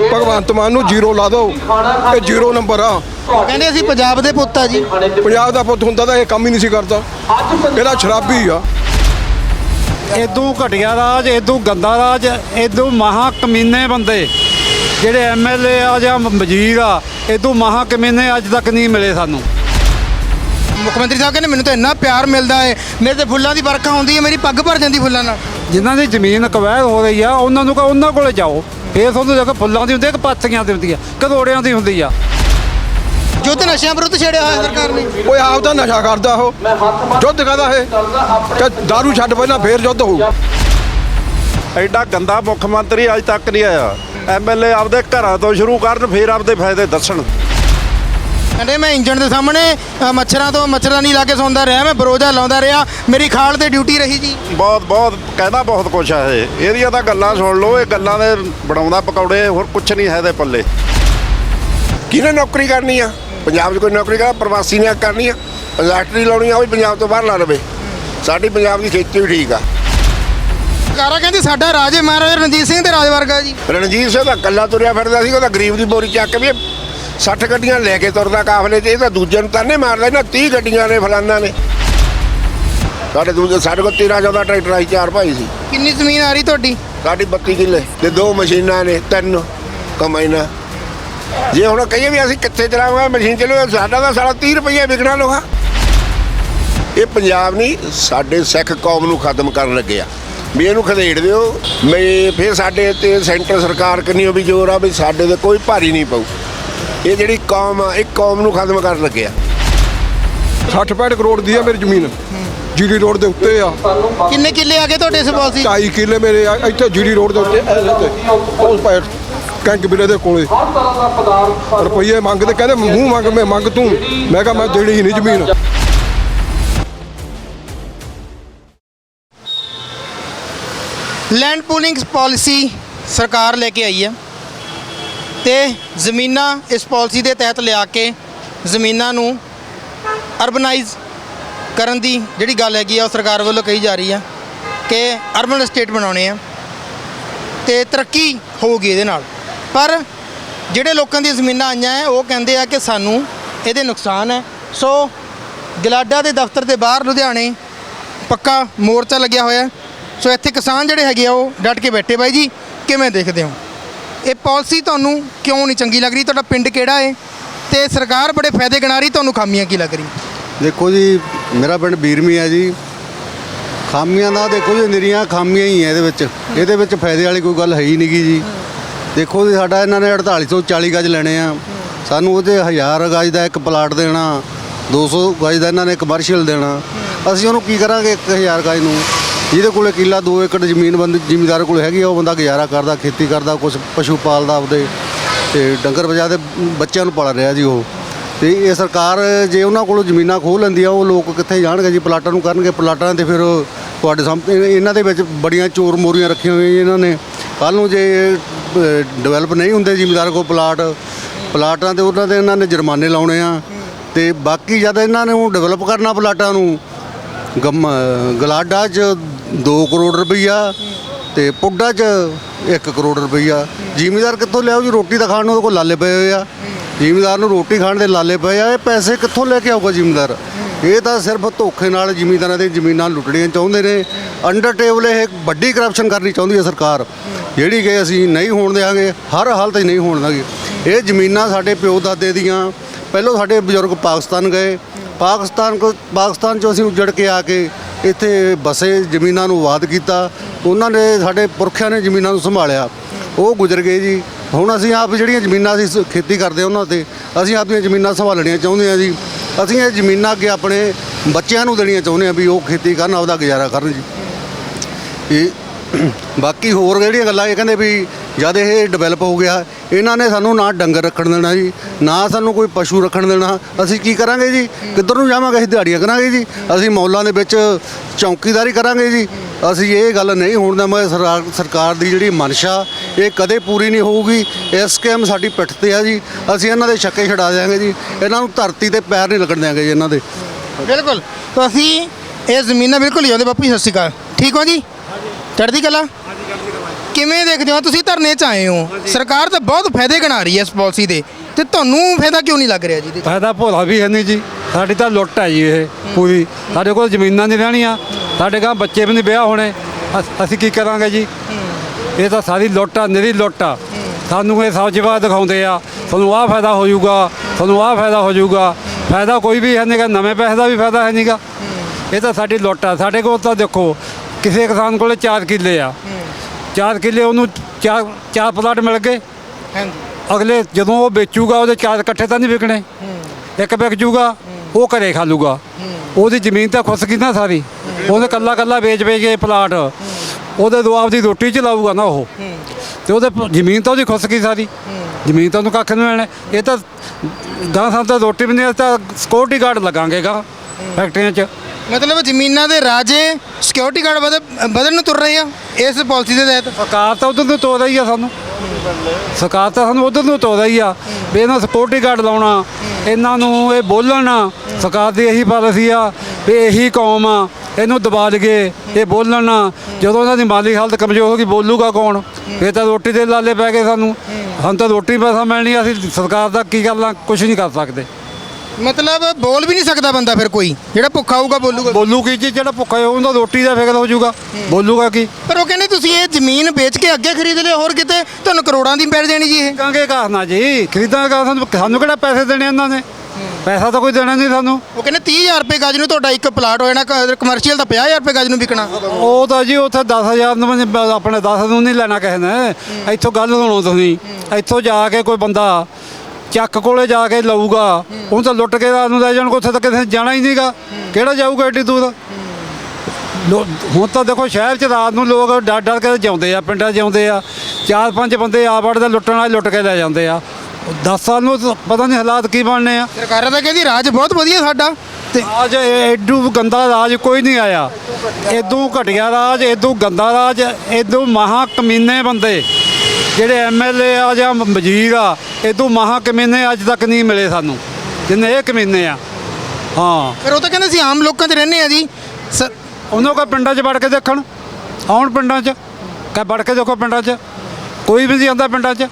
ਭਗਵੰਤ ਮਾਨ ਨੂੰ ਜ਼ੀਰੋ ਲਾ ਦਿਓ ਇਹ ਜ਼ੀਰੋ ਨੰਬਰ ਆ। ਕਹਿੰਦੇ ਅਸੀਂ ਪੰਜਾਬ ਦੇ ਪੁੱਤ ਆ ਜੀ। ਪੰਜਾਬ ਦਾ ਪੁੱਤ ਹੁੰਦਾ ਤਾਂ ਇਹ ਕੰਮ ਹੀ ਨਹੀਂ ਸੀ ਕਰਦਾ। ਇਹਦਾ ਸ਼ਰਾਬੀ ਆ। ਇਦੋਂ ਘਟਿਆ ਰਾਜ ਇਦੋਂ ਗੰਦਾ ਰਾਜ ਇਦੋਂ ਮਹਾ ਕਮੀਨੇ ਬੰਦੇ। ਜਿਹੜੇ ਐਮਐਲਏ ਆ ਜਾਂ ਵਜ਼ੀਰ ਆ ਇਦੋਂ ਮਹਾ ਕਮੀਨੇ ਅੱਜ ਤੱਕ ਨਹੀਂ ਮਿਲੇ ਸਾਨੂੰ। ਮੁੱਖ ਮੰਤਰੀ ਸਾਹਿਬ ਕਹਿੰਦੇ ਮੈਨੂੰ ਤਾਂ ਇੰਨਾ ਪਿਆਰ ਮਿਲਦਾ ਹੈ ਮੇਰੇ ਤੇ ਫੁੱਲਾਂ ਦੀ ਵਰਖਾ ਹੁੰਦੀ ਹੈ ਮੇਰੀ ਪੱਗ ਭਰ ਜਾਂਦੀ ਫੁੱਲਾਂ ਨਾਲ। ਜਿਨ੍ਹਾਂ ਦੀ ਜ਼ਮੀਨ ਕਵੈਰ ਹੋ ਰਹੀ ਆ ਉਹਨਾਂ ਨੂੰ ਕਹੋ ਉਹਨਾਂ ਕੋਲੇ ਜਾਓ। ਫੇਰ ਤੁਹਾਨੂੰ ਦੇਖੋ ਫੁੱਲਾਂ ਦੀ ਹੁੰਦੀ ਆ ਕਿ ਪਾਥੀਆਂ ਦੀ ਹੁੰਦੀ ਆ ਕਰੋੜਿਆਂ ਦੀ ਹੁੰਦੀ ਆ। ਯੁੱਧ ਨਸ਼ਿਆਂ ਵਿਰੁੱਧ ਛੇੜਿਆ ਹੋਇਆ ਸਰਕਾਰ ਨੇ। ਓਏ ਆਪ ਤਾਂ ਨਸ਼ਾ ਕਰਦਾ ਉਹ। ਯੁੱਧ ਕਰਦਾ ਇਹ? ਕਿ ਦਾਰੂ ਛੱਡ ਪਹਿਲਾਂ ਫੇਰ ਯੁੱਧ ਹੋਊ। ਐਡਾ ਗੰਦਾ ਮੁੱਖ ਮੰਤਰੀ ਅੱਜ ਤੱਕ ਨਹੀਂ ਆਇਆ। ਐਮਐਲਏ ਆਪਦੇ ਘਰਾਂ ਤੋਂ ਸ਼ੁਰੂ ਕਰਨ ਫਿਰ ਆਪਦੇ ਫਾਇਦੇ ਦੱਸਣ। ਕਹਿੰਦੇ ਮੈਂ ਇੰਜਣ ਦੇ ਸਾਹਮਣੇ ਅ, ਮੱਛਰਾਂ ਤੋਂ ਮੱਛਰਦਾਨੀ ਲਾ ਕੇ ਸੌਂਦਾ ਰਿਹਾ ਮੈਂ ਬਰੋਜਾ ਲਾਉਂਦਾ ਰਿਹਾ ਮੇਰੀ ਖਾਲ ਤੇ ਡਿਊਟੀ ਰਹੀ ਜੀ। ਬਹੁਤ ਬਹੁਤ ਕਹਿੰਦਾ ਬਹੁਤ ਕੁਛ ਆ ਇਹ। ਇਹਦੀਆਂ ਤਾਂ ਗੱਲਾਂ ਸੁਣ ਲਓ ਇਹ ਗੱਲਾਂ ਦੇ ਬਣਾਉਂਦਾ ਪਕੌੜੇ ਹੋਰ ਕੁਛ ਨਹੀਂ ਹੈ ਇਹਦੇ ਪੱਲੇ। ਕਿਹਨੇ ਨੌਕਰੀ ਕਰਨੀ ਆ? ਪੰਜਾਬ 'ਚ ਕੋਈ ਨੌਕਰੀ ਕਰ ਪ੍ਰਵਾਸੀ ਨੇ ਕਰਨੀ ਆ। ਇੰਡਸਟਰੀ ਲਾਉਣੀ ਆ ਉਹ ਵੀ ਪੰਜਾਬ ਤੋਂ ਬਾਹਰ ਲਾ ਲਵੇ। ਸਾਡੀ ਪੰਜਾਬ ਦੀ ਖੇਤੀ ਵੀ ਠੀਕ ਆ। ਸਰਕਾਰਾਂ ਕਹਿੰਦੀ ਸਾਡਾ ਰਾਜੇ ਮਹਾਰਾਜਾ ਰਣਜੀਤ ਸਿੰਘ ਦੇ ਰਾਜ ਵਰਗਾ ਜੀ। ਰਣਜੀਤ ਸਿੰਘ ਦਾ ਕੱਲਾ ਤੁਰਿਆ ਫਿਰਦਾ ਸੀ ਉਹਦਾ ਗਰੀਬ ਦੀ ਬੋਰੀ ਚੱਕ ਕੇ ਵੀ 60 ਗੱਡੀਆਂ ਲੈ ਕੇ ਤੁਰਦਾ ਕਾਫਲੇ 'ਚ ਇਹ ਤਾਂ ਦੂਜੇ ਨੂੰ ਤਾਨੇ ਮਾਰਦਾ ਇਹਨਾਂ 30 ਗੱਡੀਆਂ ਨੇ ਫਲਾਨਾ ਨੇ। ਸਾਡੇ ਦੂਜੇ ਸਾਡੇ ਕੋਲ 13 14 ਟਰੈਕਟਰ ਆਈ ਚਾਰ ਭਾਈ ਸੀ। ਕਿੰਨੀ ਜ਼ਮੀਨ ਆ ਰਹੀ ਤੁਹਾਡੀ? ਸਾਡੀ 32 ਕਿੱਲੇ ਤੇ ਦੋ ਮਸ਼ੀਨਾਂ ਨੇ ਤਿੰਨ ਕਮਾਈਨਾ ਜੇ ਹੁਣ ਕਹੀਏ ਵੀ ਅਸੀਂ ਕਿੱਥੇ ਚਲਾਵਾਂਗੇ ਮਸ਼ੀਨ ਚਲੋ ਸਾਡਾ ਤਾਂ ਸਾਲਾ 30 ਰੁਪਏ ਵਿਕਣਾ ਲੋਹਾ। ਇਹ ਪੰਜਾਬ ਨਹੀਂ ਸਾਡੇ ਸਿੱਖ ਕੌਮ ਨੂੰ ਖਤਮ ਕਰਨ ਲੱਗੇ ਆ। ਵੀ ਇਹਨੂੰ ਖਦੇੜ ਦਿਓ ਮੈਂ ਫਿਰ ਸਾਡੇ ਤੇ ਸੈਂਟਰ ਸਰਕਾਰ ਕੰਨਿਓ ਵੀ ਜ਼ੋਰ ਆ ਵੀ ਸਾਡੇ ਤੇ ਕੋਈ ਭਾਰੀ ਨਹੀਂ ਪਊ। ਇਹ ਜਿਹੜੀ ਕੌਮ ਆ ਇਹ ਕੌਮ ਨੂੰ ਖਤਮ ਕਰਨ ਲੱਗੇ ਆ। 60 65 ਕਰੋੜ ਦੀ ਆ ਮੇਰੀ ਜ਼ਮੀਨ। ਜੀਡੀ ਰੋਡ ਦੇ ਉੱਤੇ ਆ। ਕਿੰਨੇ ਕਿੱਲੇ ਆ ਗਏ ਤੁਹਾਡੇ ਇਸ 2.5 ਕਿੱਲੇ ਮੇਰੇ ਆ, ਇੱਥੇ ਜੀਡੀ ਰੋਡ ਦੇ ਉੱਤੇ ਇਹਦੇ ਤੇ ਉਸ ਪਾਇਰ ਕੈਂਕ ਬਿਲੇ ਦੇ ਕੋਲੇ। ਰੁਪਈਏ ਮੰਗਦੇ ਕਹਿੰਦੇ ਮੂੰਹ ਮੰਗ ਮੈਂ ਮੰਗ ਤੂੰ। ਮੈਂ ਕਿਹਾ ਮੈਂ ਦੇਣੀ ਨਹੀਂ ਜ਼ਮੀਨ। ਲੈਂਡ ਪੂਲਿੰਗ ਪਾਲਿਸੀ ਸਰਕਾਰ ਲੈ ਕੇ ਆਈ ਹੈ। ਤੇ ਜ਼ਮੀਨਾਂ ਇਸ ਪਾਲਿਸੀ ਦੇ ਤਹਿਤ ਲਿਆ ਕੇ ਜ਼ਮੀਨਾਂ ਨੂੰ ਅਰਬਨਾਈਜ਼ ਕਰਨ ਦੀ ਜਿਹੜੀ ਗੱਲ ਹੈਗੀ ਆ ਉਹ ਸਰਕਾਰ ਵੱਲੋਂ ਕਹੀ ਜਾ ਰਹੀ ਆ ਕਿ ਅਰਬਨ ਸਟੇਟ ਬਣਾਉਣੇ ਆ ਤੇ ਤਰੱਕੀ ਹੋਊਗੀ ਇਹਦੇ ਨਾਲ। ਪਰ ਜਿਹੜੇ ਲੋਕਾਂ ਦੀਆਂ ਜ਼ਮੀਨਾਂ ਆਈਆਂ ਹੈ ਉਹ ਕਹਿੰਦੇ ਆ ਕਿ ਸਾਨੂੰ ਇਹਦੇ ਨੁਕਸਾਨ ਹੈ ਸੋ ਗਲਾਡਾ ਦੇ ਦਫ਼ਤਰ ਦੇ ਬਾਹਰ ਲੁਧਿਆਣੇ ਪੱਕਾ ਮੋਰਚਾ ਲੱਗਿਆ ਹੋਇਆ ਸੋ ਇੱਥੇ ਕਿਸਾਨ ਜਿਹੜੇ ਹੈਗੇ ਆ, ਉਹ ਡਟ ਕੇ ਬੈਠੇ ਬਾਈ ਜੀ, ਕਿਵੇਂ ਦੇਖਦੇ ਹੋ? ਇਹ ਪਾਲਿਸੀ ਤੁਹਾਨੂੰ ਕਿਉਂ ਨਹੀਂ ਚੰਗੀ ਲੱਗ ਰਹੀ? ਤੁਹਾਡਾ ਪਿੰਡ ਕਿਹੜਾ ਹੈ ਤੇ ਸਰਕਾਰ ਬੜੇ ਫਾਇਦੇ ਗਿਣਾ ਰਹੀ, ਤੁਹਾਨੂੰ ਖਾਮੀਆਂ ਕੀ ਲੱਗ ਰਹੀ ਦੇਖੋ ਜੀ, ਮੇਰਾ ਪਿੰਡ ਬੀਰਮੀ ਹੈ ਜੀ। ਖਾਮੀਆਂ ਦਾ ਦੇਖੋ ਜੀ, ਨਿਰੀਆਂ ਖਾਮੀਆਂ ਹੀ ਹੈ ਇਹਦੇ ਵਿੱਚ। ਇਹਦੇ ਵਿੱਚ ਫਾਇਦੇ ਵਾਲੀ ਕੋਈ ਗੱਲ ਹੈ ਹੀ ਨਹੀਂਗੀ ਜੀ। ਦੇਖੋ ਜੀ, ਸਾਡਾ ਇਹਨਾਂ ਨੇ 4840 ਗਜ ਲੈਣੇ ਆ। ਸਾਨੂੰ ਉਹਦੇ 1000 ਗਜ ਦਾ ਇੱਕ ਪਲਾਟ ਦੇਣਾ 200 ਗਜ ਦਾ ਇਹਨਾਂ ਨੇ ਕਮਰਸ਼ੀਅਲ ਦੇਣਾ। ਅਸੀਂ ਉਹਨੂੰ ਕੀ ਕਰਾਂਗੇ 1000 ਗਜ ਨੂੰ? ਜਿਹਦੇ ਕੋਲੇ ਕਿੱਲਾ 2 ਏਕੜ ਜ਼ਮੀਨ ਬੰਦ ਜ਼ਿਮੀਦਾਰ ਕੋਲ ਹੈਗੀ ਆ, ਉਹ ਬੰਦਾ ਗੁਜ਼ਾਰਾ ਕਰਦਾ, ਖੇਤੀ ਕਰਦਾ ਕੁਝ ਪਸ਼ੂ ਪਾਲਦਾ ਆਪਦੇ, ਤੇ ਡੰਗਰ ਵਜਾ ਦੇ ਬੱਚਿਆਂ ਨੂੰ ਪਾਲ ਰਿਹਾ ਜੀ ਉਹ। ਤੇ ਇਹ ਸਰਕਾਰ ਜੇ ਉਹਨਾਂ ਕੋਲੋਂ ਜ਼ਮੀਨਾਂ ਖੋਹ ਲੈਂਦੀ ਆ, ਉਹ ਲੋਕ ਕਿੱਥੇ ਜਾਣਗੇ ਜੀ? ਪਲਾਟਾਂ ਨੂੰ ਕਰਨਗੇ, ਪਲਾਟਾਂ ਤੇ ਫਿਰ ਤੁਹਾਡੇ ਸਾਹਮਣੇ ਇਹਨਾਂ ਦੇ ਵਿੱਚ ਬੜੀਆਂ ਚੋਰ ਮੋਰੀਆਂ ਰੱਖੀਆਂ ਹੋਈਆਂ ਜੀ ਇਹਨਾਂ ਨੇ। ਕੱਲ ਨੂੰ ਜੇ ਡਿਵੈਲਪ ਨਹੀਂ ਹੁੰਦੇ ਜ਼ਿਮੀਦਾਰ ਕੋਲ ਪਲਾਟ, ਪਲਾਟਾਂ ਤੇ ਉਹਨਾਂ ਦੇ ਇਹਨਾਂ ਨੇ ਜੁਰਮਾਨੇ ਲਾਉਣੇ ਆ। ਤੇ ਬਾਕੀ ਜਦ ਇਹਨਾਂ ਨੇ ਉਹ ਡਿਵੈਲਪ ਕਰਨਾ ਪਲਾਟਾਂ ਨੂੰ ਗਲਾਡਾ 'ਚ 2 ਕਰੋੜ ਰੁਪਈਆ ਤੇ ਪੁੱਡਾ 'ਚ 1 ਕਰੋੜ ਰੁਪਈਆ। ਜ਼ਿਮੀਦਾਰ ਕਿੱਥੋਂ ਲਿਆਉ ਜੀ? ਰੋਟੀ ਤਾਂ ਖਾਣ ਨੂੰ ਉਹਦੇ ਕੋਲ ਲਾਲੇ ਪਏ ਹੋਏ ਆ। ਜ਼ਿਮੀਦਾਰ ਨੂੰ ਰੋਟੀ ਖਾਣ ਦੇ ਲਾਲੇ ਪਏ ਆ। ਇਹ ਪੈਸੇ ਕਿੱਥੋਂ ਲੈ ਕੇ ਆਊਗਾ ਜ਼ਿਮੀਦਾਰ? ਇਹ ਤਾਂ ਸਿਰਫ ਧੋਖੇ ਨਾਲ ਜ਼ਿਮੀਦਾਰਾਂ ਦੀਆਂ ਜ਼ਮੀਨਾਂ ਲੁੱਟਣੀਆਂ ਚਾਹੁੰਦੇ ਨੇ। ਅੰਡਰ ਟੇਬਲ ਇਹ ਵੱਡੀ ਕਰਪਸ਼ਨ ਕਰਨੀ ਚਾਹੁੰਦੀ ਹੈ ਸਰਕਾਰ। ਜਿਹੜੀ ਕਿ ਅਸੀਂ ਨਹੀਂ ਹੋਣ ਦੇਵਾਂਗੇ ਹਰ ਹਾਲਤ 'ਚ ਨਹੀਂ ਹੋਣ ਦੇਵਾਂਗੇ ਇਹ ਜ਼ਮੀਨਾਂ ਸਾਡੇ ਪਿਓ ਦਾਦੇ ਦੀਆਂ। ਪਹਿਲਾਂ ਸਾਡੇ ਬਜ਼ੁਰਗ ਪਾਕਿਸਤਾਨ ਗਏ। ਪਾਕਿਸਤਾਨ ਕੋ ਪਾਕਿਸਤਾਨ ਚੋਂ ਅਸੀਂ ਉੱਜੜ ਕੇ ਆ ਕੇ ਇੱਥੇ ਬਸੇ ਜ਼ਮੀਨਾਂ ਨੂੰ ਵਾਦ ਕੀਤਾ, ਉਹਨਾਂ ਨੇ ਸਾਡੇ ਪੁਰਖਿਆਂ ਨੇ ਜ਼ਮੀਨਾਂ ਨੂੰ ਸੰਭਾਲਿਆ। ਉਹ ਗੁਜ਼ਰ ਗਏ ਜੀ। ਹੁਣ ਅਸੀਂ ਆਪ ਜਿਹੜੀਆਂ ਜ਼ਮੀਨਾਂ ਅਸੀਂ ਸ- ਖੇਤੀ ਕਰਦੇ ਹਾਂ ਉਹਨਾਂ ਤੇ, ਅਸੀਂ ਆਪਣੀਆਂ ਜ਼ਮੀਨਾਂ ਸੰਭਾਲਣੀਆਂ ਚਾਹੁੰਦੇ ਹਾਂ ਜੀ। ਅਸੀਂ ਇਹ ਜ਼ਮੀਨਾਂ ਅੱਗੇ ਆਪਣੇ ਬੱਚਿਆਂ ਨੂੰ ਦੇਣੀਆਂ ਚਾਹੁੰਦੇ ਹਾਂ ਵੀ ਉਹ ਖੇਤੀ ਕਰਨ, ਆਪਦਾ ਗੁਜ਼ਾਰਾ ਕਰਨ ਜੀ। ਇਹ ਬਾਕੀ ਹੋਰ ਜਿਹੜੀਆਂ ਗੱਲਾਂ, ਇਹ ਕਹਿੰਦੇ ਵੀ ਜਦ ਇਹ ਡਿਵੈਲਪ ਹੋ ਗਿਆ, ਇਹਨਾਂ ਨੇ ਸਾਨੂੰ ਨਾ ਡੰਗਰ ਰੱਖਣ ਦੇਣਾ ਜੀ, ਨਾ ਸਾਨੂੰ ਕੋਈ ਪਸ਼ੂ ਰੱਖਣ ਦੇਣਾ। ਅਸੀਂ ਕੀ ਕਰਾਂਗੇ ਜੀ? ਕਿੱਧਰ ਨੂੰ ਜਾਵਾਂਗੇ? ਅਸੀਂ ਦਿਹਾੜੀਆਂ ਕਰਾਂਗੇ ਜੀ। ਅਸੀਂ ਮੌਲਾਂ ਦੇ ਵਿੱਚ ਚੌਕੀਦਾਰੀ ਕਰਾਂਗੇ ਜੀ। ਅਸੀਂ ਇਹ ਗੱਲ ਨਹੀਂ ਹੋਣ ਦੇਵਾਂਗੇ, ਸਰਕਾਰ ਸਰਕਾਰ ਦੀ ਜਿਹੜੀ ਮਨਸ਼ਾ, ਇਹ ਕਦੇ ਪੂਰੀ ਨਹੀਂ ਹੋਊਗੀ। ਇਸ ਸਕੈਮ ਸਾਡੀ ਪਿੱਠ ਤੇ ਆ ਜੀ। ਅਸੀਂ ਇਹਨਾਂ ਦੇ ਛੱਕੇ ਛਡਾ ਦਿਆਂਗੇ ਜੀ। ਇਹਨਾਂ ਨੂੰ ਧਰਤੀ ਤੇ ਪੈਰ ਨਹੀਂ ਲੱਗਣ ਦਿਆਂਗੇ ਜੀ ਇਹਨਾਂ ਦੇ। ਬਿਲਕੁਲ। ਤਾਂ ਅਸੀਂ ਇਹ ਜ਼ਮੀਨਾਂ ਬਿਲਕੁਲ ਹੀ ਆਉਂਦੇ ਬਾਪੂ ਜੀ, ਸਤਿ ਸ਼੍ਰੀ ਅਕਾਲ। ਠੀਕ ਹੋ ਜੀ? ਚੜ੍ਹਦੀ ਕਲਾ? ਕਿਵੇਂ ਦੇਖਦੇ ਹੋ? ਤੁਸੀਂ ਧਰਨੇ 'ਚ ਆਏ ਹੋ। ਸਰਕਾਰ ਤਾਂ ਬਹੁਤ ਫਾਇਦੇ ਗਿਣਾ ਰਹੀ ਹੈ ਇਸ ਪਾਲਿਸੀ ਦੇ। ਤੇ ਤੁਹਾਨੂੰ ਫਾਇਦਾ ਕਿਉਂ ਨਹੀਂ ਲੱਗ ਰਿਹਾ ਜੀ? ਇਹਦੇ 'ਚ? ਫਾਇਦਾ ਭੋਲਾ ਵੀ ਹੈ ਨਹੀਂ ਜੀ। ਸਾਡੀ ਤਾਂ ਲੁੱਟ ਹੈ ਜੀ ਇਹ ਪੂਰੀ। ਸਾਡੇ ਕੋਲ ਜ਼ਮੀਨਾਂ ਨਹੀਂ ਰਹਿਣੀਆਂ। ਸਾਡੇ ਘਰ ਬੱਚੇ ਵੀ ਨਹੀਂ ਵਿਆਹ ਹੋਣੇ। ਅਸ- ਅਸੀਂ ਕੀ ਕਰਾਂਗੇ ਜੀ? ਇਹ ਤਾਂ ਸਾਰੀ ਲੁੱਟ ਆ, ਨਿਰੀ ਲੁੱਟ ਆ। ਸਾਨੂੰ ਇਹ ਸੌਜਵਾ ਦਿਖਾਉਂਦੇ ਆ। ਤੁਹਾਨੂੰ ਆਹ ਫਾਇਦਾ ਹੋ ਜਾਊਗਾ। ਤੁਹਾਨੂੰ ਆਹ ਫਾਇਦਾ ਹੋ ਜਾਊਗਾ। ਫਾਇਦਾ ਕੋਈ ਵੀ ਹੈ ਨਹੀਂਗਾ ਨਵੇਂ ਪੈਸੇ ਦਾ ਵੀ ਫਾਇਦਾ ਹੈ ਨਹੀਂਗਾ ਇਹ ਤਾਂ ਸਾਡੀ ਲੁੱਟ ਆ। ਸਾਡੇ ਕੋਲ ਤਾਂ ਦੇਖੋ, ਕਿਸੇ ਕਿਸਾਨ ਕੋਲੇ 4 ਕਿੱਲੇ ਆ। 4 ਕਿੱਲੇ ਉਹਨੂੰ ਚਾਰ ਚਾਰ ਪਲਾਟ ਮਿਲ ਗਏ। ਅਗਲੇ ਜਦੋਂ ਉਹ ਵੇਚੂਗਾ ਉਹਦੇ ਚਾਰ ਇਕੱਠੇ ਤਾਂ ਨਹੀਂ ਵਿਕਣੇ। ਇੱਕ ਵਿਕ ਜੂਗਾ ਉਹ ਘਰੇ ਖਾ ਲੂਗਾ ਉਹਦੀ ਜ਼ਮੀਨ ਤਾਂ ਖੁੱਸ ਗਈ ਨਾ ਸਾਰੀ। ਉਹਨੇ ਕੱਲਾ ਕੱਲਾ ਵੇਚ ਵੇਚ ਕੇ ਪਲਾਟ। ਉਹਦੇ ਦੋ ਆਪਦੀ ਰੋਟੀ ਚਲਾਊਗਾ ਨਾ ਉਹ। ਤੇ ਉਹਦੇ ਪ- ਜ਼ਮੀਨ ਤਾਂ ਉਹਦੀ ਖੁੱਸ ਗਈ ਸਾਰੀ। ਜ਼ਮੀਨ ਤਾਂ ਉਹਨੂੰ ਕੱਖ ਨਹੀਂ ਮਿਲਣਾ। ਇਹ ਤਾਂ ਗਾਂ ਸਾਨੂੰ ਤਾਂ ਰੋਟੀ ਵੀ ਨਹੀਂ ਤਾਂ ਸਿਕਿਉਰਿਟੀ ਗਾਰਡ ਲੱਗਾਂਗੇ ਗਾ ਫੈਕਟਰੀਆਂ 'ਚ। ਮਤਲਬ ਜ਼ਮੀਨਾਂ ਦੇ ਰਾਜੇ ਸਿਕਿਉਰਿਟੀ ਗਾਰਡ ਬਦਲ ਵਧਣ ਨੂੰ ਤੁਰ ਰਹੇ ਆ, ਇਸ ਪਾਲਿਸੀ ਦੇ ਤਹਿਤ। ਸਰਕਾਰ ਤਾਂ ਉਧਰ ਨੂੰ ਤੋਰ ਰਹੀ ਆ ਸਾਨੂੰ। ਸਰਕਾਰ ਤਾਂ ਸਾਨੂੰ ਉਧਰ ਨੂੰ ਤੋਰ ਰਹੀ ਆ, ਵੀ ਇਹਨਾਂ ਸਿਕਿਉਰਿਟੀ ਗਾਰਡ ਲਾਉਣਾ, ਇਹਨਾਂ ਨੂੰ ਇਹ ਬੋਲਣਾ, ਸਰਕਾਰ ਦੀ ਇਹੀ ਪਾਲਿਸੀ ਆ, ਵੀ ਇਹੀ ਕੌਮ ਆ, ਇਹਨੂੰ ਦਬਾ ਲਈਏ, ਇਹ ਬੋਲਣਾ। ਜਦੋਂ ਇਹਨਾਂ ਦੀ ਮਾਲੀ ਹਾਲਤ ਕਮਜ਼ੋਰ ਹੋ ਗਈ, ਬੋਲੂਗਾ ਕੌਣ? ਇਹ ਤਾਂ ਰੋਟੀ ਦੇ ਲਾਲੇ ਪੈ ਗਏ ਸਾਨੂੰ। ਸਾਨੂੰ ਤਾਂ ਰੋਟੀ ਪੈਸਾ ਮਿਲਣੀ ਅਸੀਂ ਸਰਕਾਰ ਦਾ ਕੀ ਕਰਨਾ ਕੁਝ ਨਹੀਂ ਕਰ ਸਕਦੇ। ਮਤਲਬ ਬੋਲ ਵੀ ਨਹੀਂ ਸਕਦਾ ਬੰਦਾ ਫਿਰ ਕੋਈ। ਜਿਹੜਾ ਭੁੱਖਾ ਹੋਊਗਾ ਬੋਲੂਗਾ। ਬੋਲੂ ਕੀ ਜੀ ਜਿਹੜਾ ਭੁੱਖਾ ਹੋਊ ਉਹਦਾ ਰੋਟੀ ਦਾ ਫਿਕਰ ਹੋ ਜਾਊਗਾ। ਬੋਲੂਗਾ ਕੀ? ਪਰ ਉਹ ਕਹਿੰਦੇ ਤੁਸੀਂ ਇਹ ਜ਼ਮੀਨ ਵੇਚ ਕੇ ਅੱਗੇ ਖਰੀਦ ਲਿਓ ਹੋਰ ਕਿਤੇ ਤੁਹਾਨੂੰ ਕਰੋੜਾਂ ਦੀ ਪੈ ਜਾਣੀ ਜੀ ਇਹ। ਕਾਂਗੇ ਕਰਨਾ ਜੀ? ਖਰੀਦਾਂਗੇ ਸਾਨੂੰ ਸਾਨੂੰ ਕਿਹੜਾ ਪੈਸੇ ਦੇਣੇ ਇਹਨਾਂ ਨੇ? ਪੈਸਾ ਤਾਂ ਕੋਈ ਦੇਣਾ ਨਹੀਂ ਸਾਨੂੰ। ਉਹ ਕਹਿੰਦੇ 30000 ਰੁਪਏ ਗਜ ਨੂੰ ਤੁਹਾਡਾ ਇੱਕ ਪਲਾਟ ਹੋ ਜਾਣਾ ਕਮਰਸ਼ੀਅਲ ਤਾਂ 50000 ਰੁਪਏ ਗਜ ਨੂੰ ਵਿਕਣਾ। ਉਹ ਤਾਂ ਜੀ ਉੱਥੇ 10000 ਨੂੰ ਆਪਣੇ 10 ਨੂੰ ਨਹੀਂ ਲੈਣਾ ਕਿਸੇ ਨੇ। ਇੱਥੋਂ ਗੱਲ ਸੁਣੋ ਤੁਸੀਂ। ਇੱਥੋਂ ਜਾ ਕੇ ਕੋਈ ਬੰਦਾ ਚੱਕ ਕੋਲੇ ਜਾ ਕੇ ਲਊਗਾ। ਉਹ ਤਾਂ ਲੁੱਟ ਕੇ ਰਾਤ ਨੂੰ ਲੈ ਜਾਣ ਉੱਥੇ ਤਾਂ ਕਿਸੇ ਨੇ ਜਾਣਾ ਹੀ ਨਹੀਂਗਾ। ਕਿਹੜਾ ਜਾਊਗਾ ਏਡੀ ਦੂਰ? ਹੁਣ ਤਾਂ ਦੇਖੋ ਸ਼ਹਿਰ 'ਚ ਰਾਤ ਨੂੰ ਲੋਕ ਡਰ ਡਰ ਕੇ ਜਾਂਦੇ ਆ ਪਿੰਡਾਂ 'ਚ ਜਾਂਦੇ ਆ। ਚਾਰ ਪੰਜ ਬੰਦੇ ਆ ਵੜਦੇ ਲੁੱਟਣ ਵਾਲੇ ਲੁੱਟ ਕੇ ਲੈ ਜਾਂਦੇ ਆ। 10 ਸਾਲ ਨੂੰ ਪਤਾ ਨਹੀਂ ਹਾਲਾਤ ਕੀ ਬਣਨੇ ਆ। ਸਰਕਾਰਾਂ ਤਾਂ ਕਹਿੰਦੀ ਰਾਜ ਬਹੁਤ ਵਧੀਆ ਸਾਡਾ। ਤੇ ਰਾਜ ਐਡੂ ਗੰਦਾ ਰਾਜ ਕੋਈ ਨਹੀਂ ਆਇਆ। ਇਦੋਂ ਘਟਿਆ ਰਾਜ ਇਦੋਂ ਗੰਦਾ ਰਾਜ ਇਦੋਂ ਮਹਾ ਕਮੀਨੇ ਬੰਦੇ। ਜਿਹੜੇ ਐਮਐਲਏ ਆ ਜਾਂ ਵਜ਼ੀਰ ਆ ਇਦੋਂ ਮਹਾ ਕਮੀਨੇ ਅੱਜ ਤੱਕ ਨਹੀਂ ਮਿਲੇ ਸਾਨੂੰ। ਜਿੰਨੇ ਇਹ ਕਮੀਨੇ ਆ। ਹਾਂ। ਫਿਰ ਉਹ ਤਾਂ ਕਹਿੰਦੇ ਸੀ ਆਮ ਲੋਕਾਂ 'ਚ ਰਹਿੰਦੇ ਆ ਜੀ। ਸ- ਉਹਨਾਂ ਕੋ ਪਿੰਡਾਂ 'ਚ ਵੜ ਕੇ ਦੇਖਣ। ਆਉਣ ਪਿੰਡਾਂ 'ਚ। ਕਹ ਵੜ ਕੇ ਦੇਖੋ ਪਿੰਡਾਂ 'ਚ। ਕੋਈ ਵੀ ਨਹੀਂ ਆਉਂਦਾ ਪਿੰਡਾਂ 'ਚ।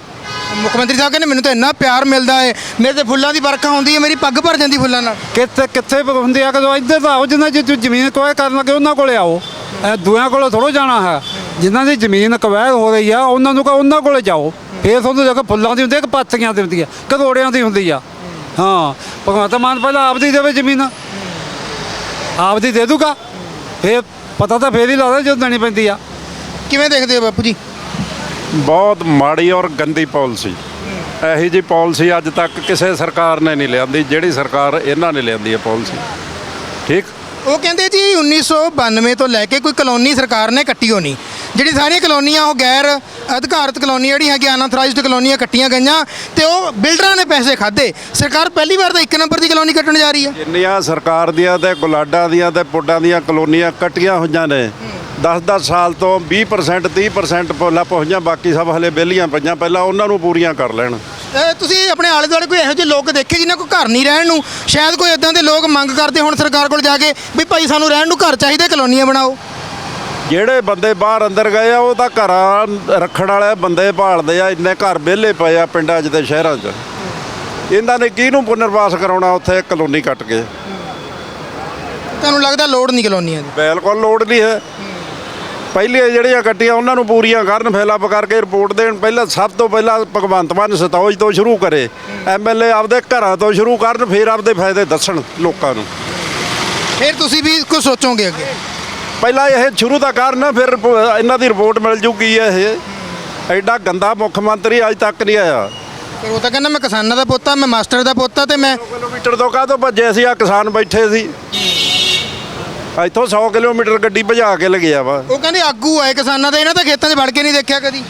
ਮੁੱਖ ਮੰਤਰੀ ਸਾਹਿਬ ਕਹਿੰਦੇ ਮੈਨੂੰ ਤਾਂ ਇੰਨਾ ਪਿਆਰ ਮਿਲਦਾ ਹੈ ਮੇਰੇ ਤੇ ਫੁੱਲਾਂ ਦੀ ਵਰਖਾ ਹੁੰਦੀ ਹੈ ਮੇਰੀ ਪੱਗ ਭਰ ਜਾਂਦੀ ਫੁੱਲਾਂ ਨਾਲ। ਕਿੱਥੇ ਕਿੱਥੇ ਹੁੰਦੇ ਆ? ਕਦੋਂ ਇੱਧਰ ਤਾਂ ਆਓ ਜਿੰਨਾ ਜੇ ਜ਼ਮੀਨ ਕੋਈ ਕਰਨ ਲੱਗੇ ਉਹਨਾਂ ਕੋਲੇ ਆਓ। ਇਹ ਦੂਆਂ ਕੋਲੇ ਥੋੜੋ ਜਾਣਾ ਹੈ। ਜਿਨ੍ਹਾਂ ਦੀ ਜ਼ਮੀਨ ਕਵੈਰ ਹੋ ਰਹੀ ਆ ਉਹਨਾਂ ਨੂੰ ਕਹੋ ਉਹਨਾਂ ਕੋਲੇ ਜਾਓ। ਫੇਰ ਤੁਹਾਨੂੰ ਦੇਖੋ ਫੁੱਲਾਂ ਦੀ ਹੁੰਦੀ ਹੈ ਕਿ ਪਾਥੀਆਂ ਦੀ ਹੁੰਦੀ ਆ ਕਦੋੜਿਆਂ ਦੀ ਹੁੰਦੀ ਆ। ਹਾਂ ਭਗਵੰਤ ਮਾਨ ਪਹਿਲਾਂ ਆਪਦੀ ਦੇਵੇ ਜ਼ਮੀਨ। ਆਪਦੀ ਦੇ ਦੂਗਾ। ਫੇਰ ਪਤਾ ਤਾਂ ਫੇਰ ਹੀ ਲੱਗਦਾ ਜਦੋਂ ਦੇਣੀ ਪੈਂਦੀ ਆ। ਕਿਵੇਂ ਦੇਖਦੇ ਹੋ ਬਾਪੂ ਜੀ? ਬਹੁਤ ਮਾੜੀ ਔਰ ਗੰਦੀ ਪਾਲਿਸੀ। ਇਹੀ ਜੀ ਪਾਲਿਸੀ ਅੱਜ ਤੱਕ ਕਿਸੇ ਸਰਕਾਰ ਨੇ ਨਹੀਂ ਲਿਆਂਦੀ ਜਿਹੜੀ ਸਰਕਾਰ ਇਹਨਾਂ ਨੇ ਲਿਆਂਦੀ ਹੈ ਪਾਲਿਸੀ। ਠੀਕ? ਉਹ ਕਹਿੰਦੇ ਜੀ 1992 ਤੋਂ ਲੈ ਕੇ ਕੋਈ ਕਲੋਨੀ ਸਰਕਾਰ ਨੇ ਕੱਟੀ ਹੋਣੀ। ਜਿਹੜੀ ਸਾਰੀਆਂ ਕਲੋਨੀਆਂ ਉਹ ਗੈਰ ਅਧਿਕਾਰਤ ਕਲੋਨੀਆਂ ਜਿਹੜੀ ਹੈਗੀ ਅਨਥਰਾਈਜ਼ਡ ਕਲੋਨੀਆਂ ਕੱਟੀਆਂ ਗਈਆਂ ਤੇ ਉਹ ਬਿਲਡਰਾਂ ਨੇ ਪੈਸੇ ਖਾਦੇ ਸਰਕਾਰ ਪਹਿਲੀ ਵਾਰ ਤਾਂ ਇੱਕ ਨੰਬਰ ਦੀ ਕਲੋਨੀ ਕੱਟਣ ਜਾ ਰਹੀ ਹੈ। ਇੰਨੀਆਂ ਸਰਕਾਰ ਦੀਆਂ ਤੇ ਗੁਲਾਡਾਂ ਦੀਆਂ ਤੇ ਪੁੱਡਾਂ ਦੀਆਂ ਕਲੋਨੀਆਂ ਕੱਟੀਆਂ ਹੋਈਆਂ ਨੇ 10-10 ਸਾਲ ਤੋਂ 20% 30% ਪੋਲਾ ਪਹੁੰਚੀਆਂ ਬਾਕੀ ਸਭ ਹਲੇ ਵਿਹਲੀਆਂ ਪਈਆਂ ਪਹਿਲਾਂ ਉਹਨਾਂ ਨੂੰ ਪੂਰੀਆਂ ਕਰ ਲੈਣ। ਤੁਸੀਂ ਆਪਣੇ ਆਲੇ ਦੁਆਲੇ ਕੋਈ ਇਹੋ ਜਿਹੇ ਲੋਕ ਦੇਖੇ ਜਿਨ੍ਹਾਂ ਕੋਲ ਘਰ ਨਹੀਂ ਰਹਿਣ ਨੂੰ? ਸ਼ਾਇਦ ਕੋਈ ਇਦਾਂ ਦੇ ਲੋਕ ਮੰਗ ਕਰਦੇ ਹੁਣ ਸਰਕਾਰ ਕੋਲ ਜਾ ਕੇ ਵੀ ਭਾਈ ਸਾਨੂੰ ਰਹਿਣ ਨੂੰ ਘਰ ਚਾਹੀਦਾ ਕਲੋਨੀਆਂ ਬਣਾਓ। ਜਿਹੜੇ ਬੰਦੇ ਬਾਹਰ ਅੰਦਰ ਗਏ ਆ ਉਹ ਤਾਂ ਘਰਾਂ ਰੱਖਣ ਵਾਲੇ ਬੰਦੇ ਭਾਲਦੇ ਆ ਇੰਨੇ ਘਰ ਵਿਹਲੇ ਪਏ ਆ ਪਿੰਡਾਂ 'ਚ ਤੇ ਸ਼ਹਿਰਾਂ 'ਚ। ਇਹਨਾਂ ਨੇ ਕਿਹਨੂੰ ਪੁਨਰਵਾਸ ਕਰਾਉਣਾ ਉੱਥੇ ਕਲੋਨੀ ਕੱਟ ਕੇ? ਤੁਹਾਨੂੰ ਲੱਗਦਾ ਲੋੜ ਨਹੀਂ ਕਲੋਨੀਆਂ ਦੀ ਬਿਲਕੁਲ ਲੋੜ ਨਹੀਂ ਹੈ। ਪਹਿਲੀਆਂ ਜਿਹੜੀਆਂ ਕੱਟੀਆਂ ਉਹਨਾਂ ਨੂੰ ਪੂਰੀਆਂ ਕਰਨ ਫੈਲਾਪ ਕਰਕੇ ਰਿਪੋਰਟ ਦੇਣ। ਪਹਿਲਾਂ ਸਭ ਤੋਂ ਪਹਿਲਾਂ ਭਗਵੰਤ ਮਾਨ ਸਤੌਜ ਤੋਂ ਸ਼ੁਰੂ ਕਰੇ। ਐਮਐਲਏ ਆਪਦੇ ਘਰਾਂ ਤੋਂ ਸ਼ੁਰੂ ਕਰਨ ਫਿਰ ਆਪਦੇ ਫਾਇਦੇ ਦੱਸਣ ਲੋਕਾਂ ਨੂੰ। ਫਿਰ ਤੁਸੀਂ ਵੀ ਕੁਝ ਸੋਚੋਗੇ ਅੱਗੇ? ਪਹਿਲਾਂ ਇਹ ਸ਼ੁਰੂ ਤਾਂ ਕਰਨ ਫਿਰ ਇਹਨਾਂ ਦੀ ਰਿਪੋਰਟ ਮਿਲ ਜੂਗੀ ਇਹ। ਐਡਾ ਗੰਦਾ ਮੁੱਖ ਮੰਤਰੀ ਅੱਜ ਤੱਕ ਨਹੀਂ ਆਇਆ। ਫਿਰ ਉਹ ਤਾਂ ਕਹਿੰਦਾ ਮੈਂ ਕਿਸਾਨਾਂ ਦਾ ਪੁੱਤ ਆ ਮੈਂ ਮਾਸਟਰ ਦਾ ਪੁੱਤ ਆ ਤੇ ਮੈਂ ਕਿਲੋਮੀਟਰ ਤੋਂ ਕਾਹਤੋਂ ਭੱਜੇ ਸੀ ਆ ਕਿਸਾਨ ਬੈਠੇ ਸੀ। ਇੱਥੋਂ 100 ਕਿਲੋਮੀਟਰ ਗੱਡੀ ਭਜਾ ਕੇ ਲਗਿਆ ਵਾ। ਉਹ ਕਹਿੰਦੇ ਆਗੂ ਆਏ ਕਿਸਾਨਾਂ ਦੇ ਇਹਨਾਂ ਤਾਂ ਖੇਤਾਂ 'ਚ ਵੜ ਕੇ ਨਹੀਂ ਦੇਖਿਆ ਕਦੀ।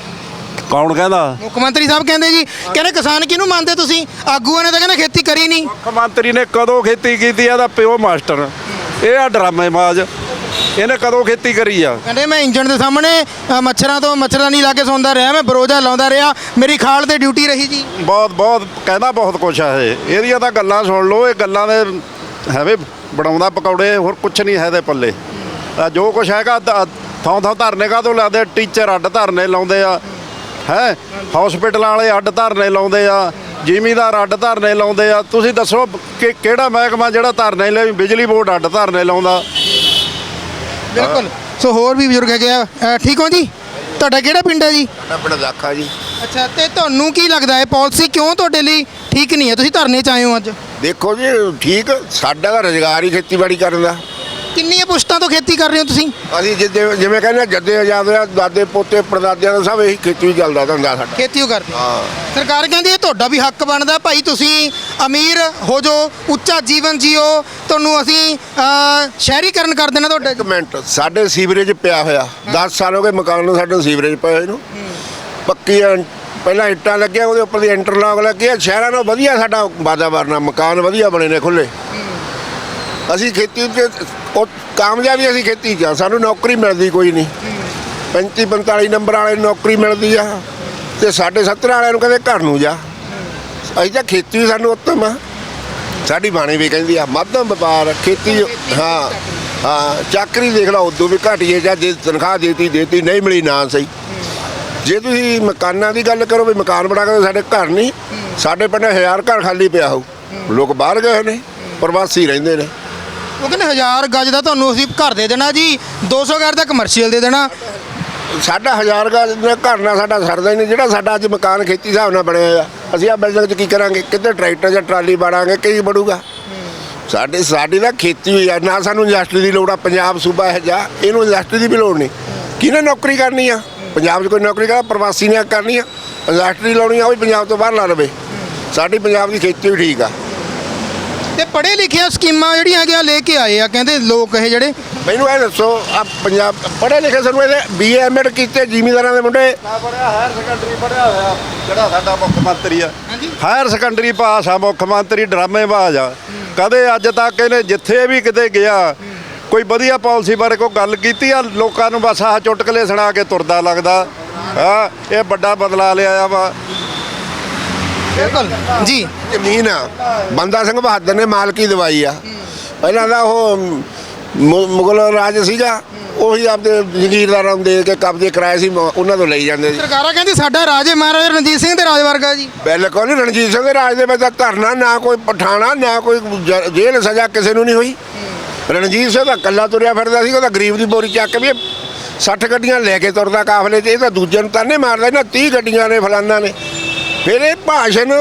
ਕੌਣ ਕਹਿੰਦਾ? ਮੁੱਖ ਮੰਤਰੀ ਸਾਹਿਬ ਕਹਿੰਦੇ ਜੀ ਕਹਿੰਦੇ ਕਿਸਾਨ ਕਿਹਨੂੰ ਮੰਨਦੇ ਤੁਸੀਂ? ਆਗੂਆਂ ਨੇ ਤਾਂ ਕਹਿੰਦੇ ਖੇਤੀ ਕਰੀ ਨਹੀਂ। ਮੁੱਖ ਮੰਤਰੀ ਨੇ ਕਦੋਂ ਖੇਤੀ ਕੀਤੀ ਆ ਦਾ ਪਿਓ ਮਾਸਟਰ। ਇਹ ਆ ਡਰਾਮੇ ਬਾਜ਼ ਇਹਨੇ ਕਦੋਂ ਖੇਤੀ ਕਰੀ ਆ? ਕਹਿੰਦੇ ਮੈਂ ਇੰਜਣ ਦੇ ਸਾਹਮਣੇ ਅ, ਮੱਛਰਾਂ ਤੋਂ ਮੱਛਰਦਾਨੀ ਲਾ ਕੇ ਸੌਂਦਾ ਰਿਹਾ ਮੈਂ ਬਰੋਜਾ ਲਾਉਂਦਾ ਰਿਹਾ ਮੇਰੀ ਖਾਲ ਤੇ ਡਿਊਟੀ ਰਹੀ ਜੀ। ਬਹੁਤ ਬਹੁਤ ਕਹਿੰਦਾ ਬਹੁਤ ਕੁਛ ਆ ਇਹ। ਇਹਦੀਆਂ ਤਾਂ ਗੱਲਾਂ ਸੁਣ ਲਓ ਇਹ ਗੱਲਾਂ ਦੇ ਹੈਵੇ ਬਣਾਉਂਦਾ ਪਕੌੜੇ ਹੋਰ ਕੁਛ ਨਹੀਂ ਹੈ ਇਹਦੇ ਪੱਲੇ। ਆ ਜੋ ਕੁਛ ਹੈਗਾ ਥਾਂ ਥਾਂ ਧਰਨੇ ਕਾਹਤੋਂ ਲਾਉਂਦੇ ਟੀਚਰ ਅੱਡ ਧਰਨੇ ਲਾਉਂਦੇ ਆ ਹੈ? ਹਸਪੀਟਲਾਂ ਵਾਲੇ ਅੱਡ ਧਰਨੇ ਲਾਉਂਦੇ ਆ ਜ਼ਿਮੀਦਾਰ ਅੱਡ ਧਰਨੇ ਲਾਉਂਦੇ ਆ। ਤੁਸੀਂ ਦੱਸੋ ਕਿ ਕਿਹੜਾ ਮਹਿਕਮਾ ਜਿਹੜਾ ਧਰਨੇ ਲਈ ਬਿਜਲੀ ਬੋਰਡ ਅੱਡ ਧਰਨੇ ਲਾਉਂਦਾ? ਬਿਲਕੁਲ। ਸੋ ਹੋਰ ਵੀ ਬਜ਼ੁਰਗ ਹੈਗੇ ਆ। ਠੀਕ ਹੋ ਜੀ? ਤੁਹਾਡਾ ਕਿਹੜਾ ਪਿੰਡ ਹੈ ਜੀ? ਆਪਣਾ ਦਾਖਾ ਜੀ। ਅੱਛਾ ਤੇ ਤੁਹਾਨੂੰ ਕੀ ਲੱਗਦਾ ਹੈ ਪਾਲਿਸੀ ਕਿਉਂ ਤੁਹਾਡੇ ਲਈ ਠੀਕ ਨਹੀਂ ਹੈ? ਤੁਸੀਂ ਧਰਨੇ 'ਚ ਆਏ ਹੋ ਅੱਜ। ਦੇਖੋ ਜੀ ਠੀਕ ਸਾਡਾ ਤਾਂ ਰੁਜ਼ਗਾਰ ਹੀ ਖੇਤੀਬਾੜੀ ਕਰਨ ਦਾ। ਕਿੰਨੀਆਂ ਪੁਸ਼ਤਾਂ ਤੋਂ ਖੇਤੀ ਕਰ ਰਹੇ ਹੋ ਤੁਸੀਂ? ਅਸੀਂ ਜਿੱਦੇ ਜਿਵੇਂ ਕਹਿੰਦੇ ਜੱਦੇ ਆਜ਼ਾਦ ਆ ਦਾਦੇ ਪੋਤੇ ਪੜਦਾਦਿਆਂ ਦਾ ਸਭ ਇਹੀ ਖੇਤੀ ਚੱਲਦਾ ਧੰਦਾ ਸਾਡਾ। ਖੇਤੀ ਓ ਕਰਦੇ। ਹੋ। ਹਾਂ ਸਰਕਾਰ ਕਹਿੰਦੀ ਇਹ ਤੁਹਾਡਾ ਵੀ ਹੱਕ ਬਣਦਾ। ਭਾਈ ਤੁਸੀਂ ਅਮੀਰ ਹੋ ਜੋ ਉੱਚਾ ਜੀਵਨ ਜੀਓ। ਤੁਹਾਨੂੰ ਅਸੀਂ ਸ਼ਹਿਰੀਕਰਨ ਕਰ ਦੇਣਾ ਤੁਹਾਡਾ ਇੱਕ ਮਿੰਟ ਸਾਡੇ ਸੀਵਰੇਜ ਪਿਆ ਹੋਇਆ। 10 ਸਾਲ ਹੋ ਗਏ ਮਕਾਨ ਨੂੰ ਸਾਡੇ ਸੀਵਰੇਜ ਪਿਆ ਹੋਇਆ ਨੂੰ। ਪੱਕੀ ਐਂ- ਪਹਿਲਾਂ ਇੱਟਾਂ ਲੱਗਿਆ ਉਹਦੇ ਉੱਪਰ ਦੀ ਇੰਟਰਲੌਕ ਲੱਗਿਆ ਸ਼ਹਿਰਾਂ ਨਾਲੋਂ ਵਧੀਆ ਸਾਡਾ ਵਾਤਾਵਰਨ ਆ ਮਕਾਨ ਵਧੀਆ ਬਣੇ ਨੇ ਖੁੱਲੇ ਅਸੀਂ ਖੇਤੀ ਤੇ ਉਹ ਕਾਮਯਾਬੀ ਅਸੀਂ ਖੇਤੀ 'ਚ ਆ ਸਾਨੂੰ ਨੌਕਰੀ ਮਿਲਦੀ ਕੋਈ ਨਹੀਂ। 35 45 ਨੰਬਰ ਵਾਲੇ ਨੂੰ ਨੌਕਰੀ ਮਿਲਦੀ ਆ ਤੇ ਸਾਡੇ 70 ਵਾਲਿਆਂ ਨੂੰ ਕਹਿੰਦੇ ਘਰ ਨੂੰ ਜਾ। ਅਸੀਂ ਤਾਂ ਖੇਤੀ ਵੀ ਸਾਨੂੰ ਉੱਤਮ ਆ। ਸਾਡੀ ਬਾਣੀ ਵੀ ਕਹਿੰਦੀ ਆ ਮੱਧਮ ਵਪਾਰ ਖੇਤੀ ਹਾਂ ਹਾਂ ਚਾਕਰੀ ਦੇਖ ਲਓ ਉਦੋਂ ਵੀ ਘਟੀਏ ਜਾਂ ਜੇ ਤਨਖਾਹ ਦੇਤੀ ਦੇਤੀ ਨਹੀਂ ਮਿਲੀ ਨਾ ਸਹੀ। ਜੇ ਤੁਸੀਂ ਮਕਾਨਾਂ ਦੀ ਗੱਲ ਕਰੋ ਵੀ ਮਕਾਨ ਬਣਾ ਕੇ ਸਾਡੇ ਘਰ ਨਹੀਂ ਸਾਡੇ ਪਿੰਡ ਹਜ਼ਾਰ ਘਰ ਖਾਲੀ ਪਿਆ ਹੋਊ। ਲੋਕ ਬਾਹਰ ਗਏ ਨੇ ਪ੍ਰਵਾਸੀ ਰਹਿੰਦੇ ਨੇ। ਉਹ ਕਹਿੰਦੇ 1000 ਗੱਜ ਦਾ ਤੁਹਾਨੂੰ ਅਸੀਂ ਘਰ ਦੇ ਦੇਣਾ ਜੀ 200 ਗਜ ਦਾ ਕਮਰਸ਼ੀਅਲ ਦੇ ਦੇਣਾ। ਸਾਡਾ ਹਜ਼ਾਰ ਗਜ ਦਾ ਘਰ ਨਾਲ ਸਾਡਾ ਸਰਦਾ ਹੀ ਨਹੀਂ, ਜਿਹੜਾ ਸਾਡਾ ਅੱਜ ਮਕਾਨ ਖੇਤੀ ਹਿਸਾਬ ਨਾਲ ਬਣਿਆ ਆ ਅਸੀਂ ਆ ਬਿਲਡਿੰਗ 'ਚ ਕੀ ਕਰਾਂਗੇ? ਕਿੱਧਰ ਟਰੈਕਟਰ ਜਾਂ ਟਰਾਲੀ ਬਾੜਾਂਗੇ ਕੀ ਬੜੂਗਾ। ਸਾਡੇ, ਸਾਡੀ ਤਾਂ ਖੇਤੀ ਹੋਈ ਆ, ਨਾ ਸਾਨੂੰ ਇੰਡਸਟਰੀ ਦੀ ਲੋੜ ਆ, ਪੰਜਾਬ ਸੂਬਾ ਇਹ ਜਾ ਇਹਨੂੰ ਇੰਡਸਟਰੀ ਦੀ ਵੀ ਲੋੜ ਨਹੀਂ। ਕਿਹਨੇ ਨੌਕਰੀ ਕਰਨੀ ਆ? ਪੰਜਾਬ 'ਚ ਕੋਈ ਨੌਕਰੀ ਕਰਦਾ, ਪ੍ਰਵਾਸੀ ਨੇ ਕਰਨੀ ਆ। ਇੰਡਸਟਰੀ ਲਾਉਣੀ ਆ, ਉਹ ਵੀ ਪੰਜਾਬ ਤੋਂ ਬਾਹਰ ਲਾ ਲਵੇ। ਸਾਡੀ ਪੰਜਾਬ ਦੀ ਖੇਤੀ ਵੀ ਠੀਕ ਆ। ਤੇ ਪੜ੍ਹੇ ਲਿਖਿਆ ਸਕੀਮਾਂ ਜਿਹੜੀਆਂ ਹੈਗੀਆਂ ਲੈ ਕੇ ਆਏ ਆ ਕਹਿੰਦੇ ਲੋਕ ਇਹ ਜਿਹੜੇ। ਮੈਨੂੰ ਇਹ ਦੱਸੋ ਆ ਪੰਜਾਬ ਪੜ੍ਹੇ ਲਿਖੇ ਸਾਨੂੰ ਇਹਦੇ ਬੀਏ ਐਮਐਡ ਕੀਤੇ ਜ਼ਿਮੀਂਦਾਰਾਂ ਦੇ ਮੁੰਡੇ। ਮੈਂ ਪੜਿਆ ਹਾਇਰ ਸੈਕੰਡਰੀ ਪੜਿਆ ਹੋਇਆ ਜਿਹੜਾ ਸਾਡਾ ਮੁੱਖ ਮੰਤਰੀ ਆ। ਹਾਂਜੀ। ਹਾਇਰ ਸੈਕੰਡਰੀ ਪਾਸ ਆ ਮੁੱਖ ਮੰਤਰੀ ਡਰਾਮੇਬਾਜ਼ ਆ। ਕਦੇ ਅੱਜ ਤੱਕ ਇਹਨੇ ਜਿੱਥੇ ਵੀ ਕਿਤੇ ਗਿਆ ਕੋਈ ਵਧੀਆ ਪਾਲਿਸੀ ਬਾਰੇ ਕੋਈ ਗੱਲ ਕੀਤੀ ਆ? ਲੋਕਾਂ ਨੂੰ ਬਸ ਆਹ ਚੁਟਕਲੇ ਸੁਣਾ ਕੇ ਤੁਰਦਾ ਲੱਗਦਾ। ਹਾਂ ਇਹ ਵੱਡਾ ਬਦਲਾ ਲਿਆ ਵਾ। ਬਿਲਕੁਲ। ਜੀ। ਜ਼ਮੀਨ ਆ ਬੰਦਾ ਸਿੰਘ ਬਹਾਦਰ ਨੇ ਮਾਲਕੀ ਦਵਾਈ ਆ। ਪਹਿਲਾਂ ਦਾ ਉਹ ਮੁ- ਮੁਗਲ ਰਾਜ ਸੀਗਾ ਉਹੀ ਆਪਦੇ ਜ਼ਗੀਰਦਾਰਾਂ ਨੂੰ ਦੇ ਕੇ ਕਬਜ਼ੇ ਕਰਾਏ ਸੀ ਮ- ਉਹਨਾਂ ਤੋਂ ਲਈ ਜਾਂਦੇ ਸੀ। ਸਰਕਾਰਾਂ ਕਹਿੰਦੀ ਸਾਡਾ ਰਾਜੇ ਮਹਾਰਾਜਾ ਰਣਜੀਤ ਸਿੰਘ ਦੇ ਰਾਜ ਵਰਗਾ ਜੀ। ਬਿਲਕੁਲ ਨਹੀਂ ਰਣਜੀਤ ਸਿੰਘ ਦੇ ਰਾਜ ਦੇ ਵਿੱਚ ਤਾਂ ਧਰਨਾ ਨਾ ਕੋਈ ਪਠਾਣਾ ਨਾ ਕੋਈ ਜ- ਜੇਲ੍ਹ ਸਜ਼ਾ ਕਿਸੇ ਨੂੰ ਨਹੀਂ ਹੋਈ। ਰਣਜੀਤ ਸਿੰਘ ਤਾਂ ਕੱਲਾ ਤੁਰਿਆ ਫਿਰਦਾ ਸੀ ਉਹ ਤਾਂ ਗਰੀਬ ਦੀ ਬੋਰੀ ਚੱਕ ਕੇ ਵੀ 60 ਗੱਡੀਆਂ ਲੈ ਕੇ ਤੁਰਦਾ ਕਾਫਲੇ 'ਚ ਇਹ ਤਾਂ ਦੂਜੇ ਨੂੰ ਤਾਨੇ ਮਾਰਦਾ ਇਹਨਾਂ 30 ਗੱਡੀਆਂ ਨੇ ਫਲਾਨਾ ਨੇ। ਫਿਰ ਇਹ ਭਾਸ਼ਣ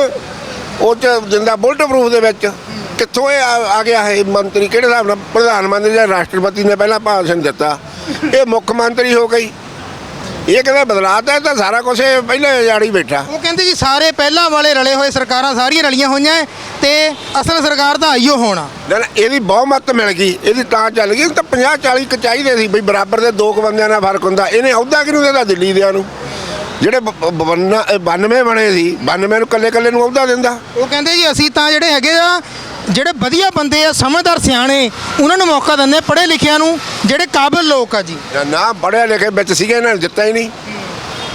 ਉਹ ਚ ਦਿੰਦਾ ਬੁਲਟ ਪ੍ਰੂਫ ਦੇ ਵਿੱਚ। ਕਿੱਥੋਂ ਇਹ ਆ ਆ ਗਿਆ ਇਹ ਮੰਤਰੀ? ਕਿਹੜੇ ਹਿਸਾਬ ਨਾਲ? ਪ੍ਰਧਾਨ ਮੰਤਰੀ ਜਾਂ ਰਾਸ਼ਟਰਪਤੀ ਨੇ ਪਹਿਲਾਂ ਭਾਸ਼ਣ ਦਿੱਤਾ। ਇਹ ਮੁੱਖ ਮੰਤਰੀ ਹੋ ਗਈ। ਇਹ ਕਹਿੰਦਾ ਬਦਲਾਤਾ ਤਾਂ ਸਾਰਾ ਕੁਝ ਪਹਿਲਾਂ ਜਾੜੀ ਬੈਠਾ। ਉਹ ਕਹਿੰਦੇ ਜੀ ਸਾਰੇ ਪਹਿਲਾਂ ਵਾਲੇ ਰਲੇ ਹੋਏ ਸਰਕਾਰਾਂ ਸਾਰੀਆਂ ਰਲੀਆਂ ਹੋਈਆਂ ਹੈ ਤੇ ਅਸਲ ਸਰਕਾਰ ਦਾ ਆਈਓ ਹੋਣਾ। ਨਾ ਇਹਦੀ ਬਹੁਮਤ ਮਿਲ ਗਈ। ਇਹਦੀ ਤਾਂ ਚੱਲ ਗਈ। ਤਾਂ 50 40 ਕ ਚਾਹੀਦੇ ਸੀ ਬਈ ਬਰਾਬਰ ਦੇ ਦੋ ਕੁ ਬੰਦਿਆਂ ਨਾਲ ਫ਼ਰਕ ਹੁੰਦਾ। ਇਹਨੇ ਅਹੁਦਾ ਕਿਹਨੂੰ ਦੇਦਾ ਦਿੱਲੀ ਦਿਆਂ ਨੂੰ। ਜਿਹੜੇ 92 ਬਣੇ ਸੀ 92 ਨੂੰ ਕੱਲੇ ਕੱਲੇ ਨੂੰ ਅਹੁਦਾ ਦਿੰਦਾ। ਉਹ ਕਹਿੰਦੇ ਜੀ ਅਸੀਂ ਤਾਂ ਜਿਹੜੇ ਹੈਗੇ ਆ ਜਿਹੜੇ ਵਧੀਆ ਬੰਦੇ ਆ ਸਮਝਦਾਰ ਸਿਆਣੇ ਉਹਨਾਂ ਨੂੰ ਮੌਕਾ ਦਿੰਦੇ ਪੜ੍ਹੇ ਲਿਖਿਆਂ ਨੂੰ ਜਿਹੜੇ ਕਾਬਿਲ ਲੋਕ ਆ ਜੀ। ਨਾ- ਪੜਿਆ ਲਿਖੇ ਵਿੱਚ ਸੀਗੇ ਇਹਨਾਂ ਨੇ ਦਿੱਤਾ ਹੀ ਨਹੀਂ।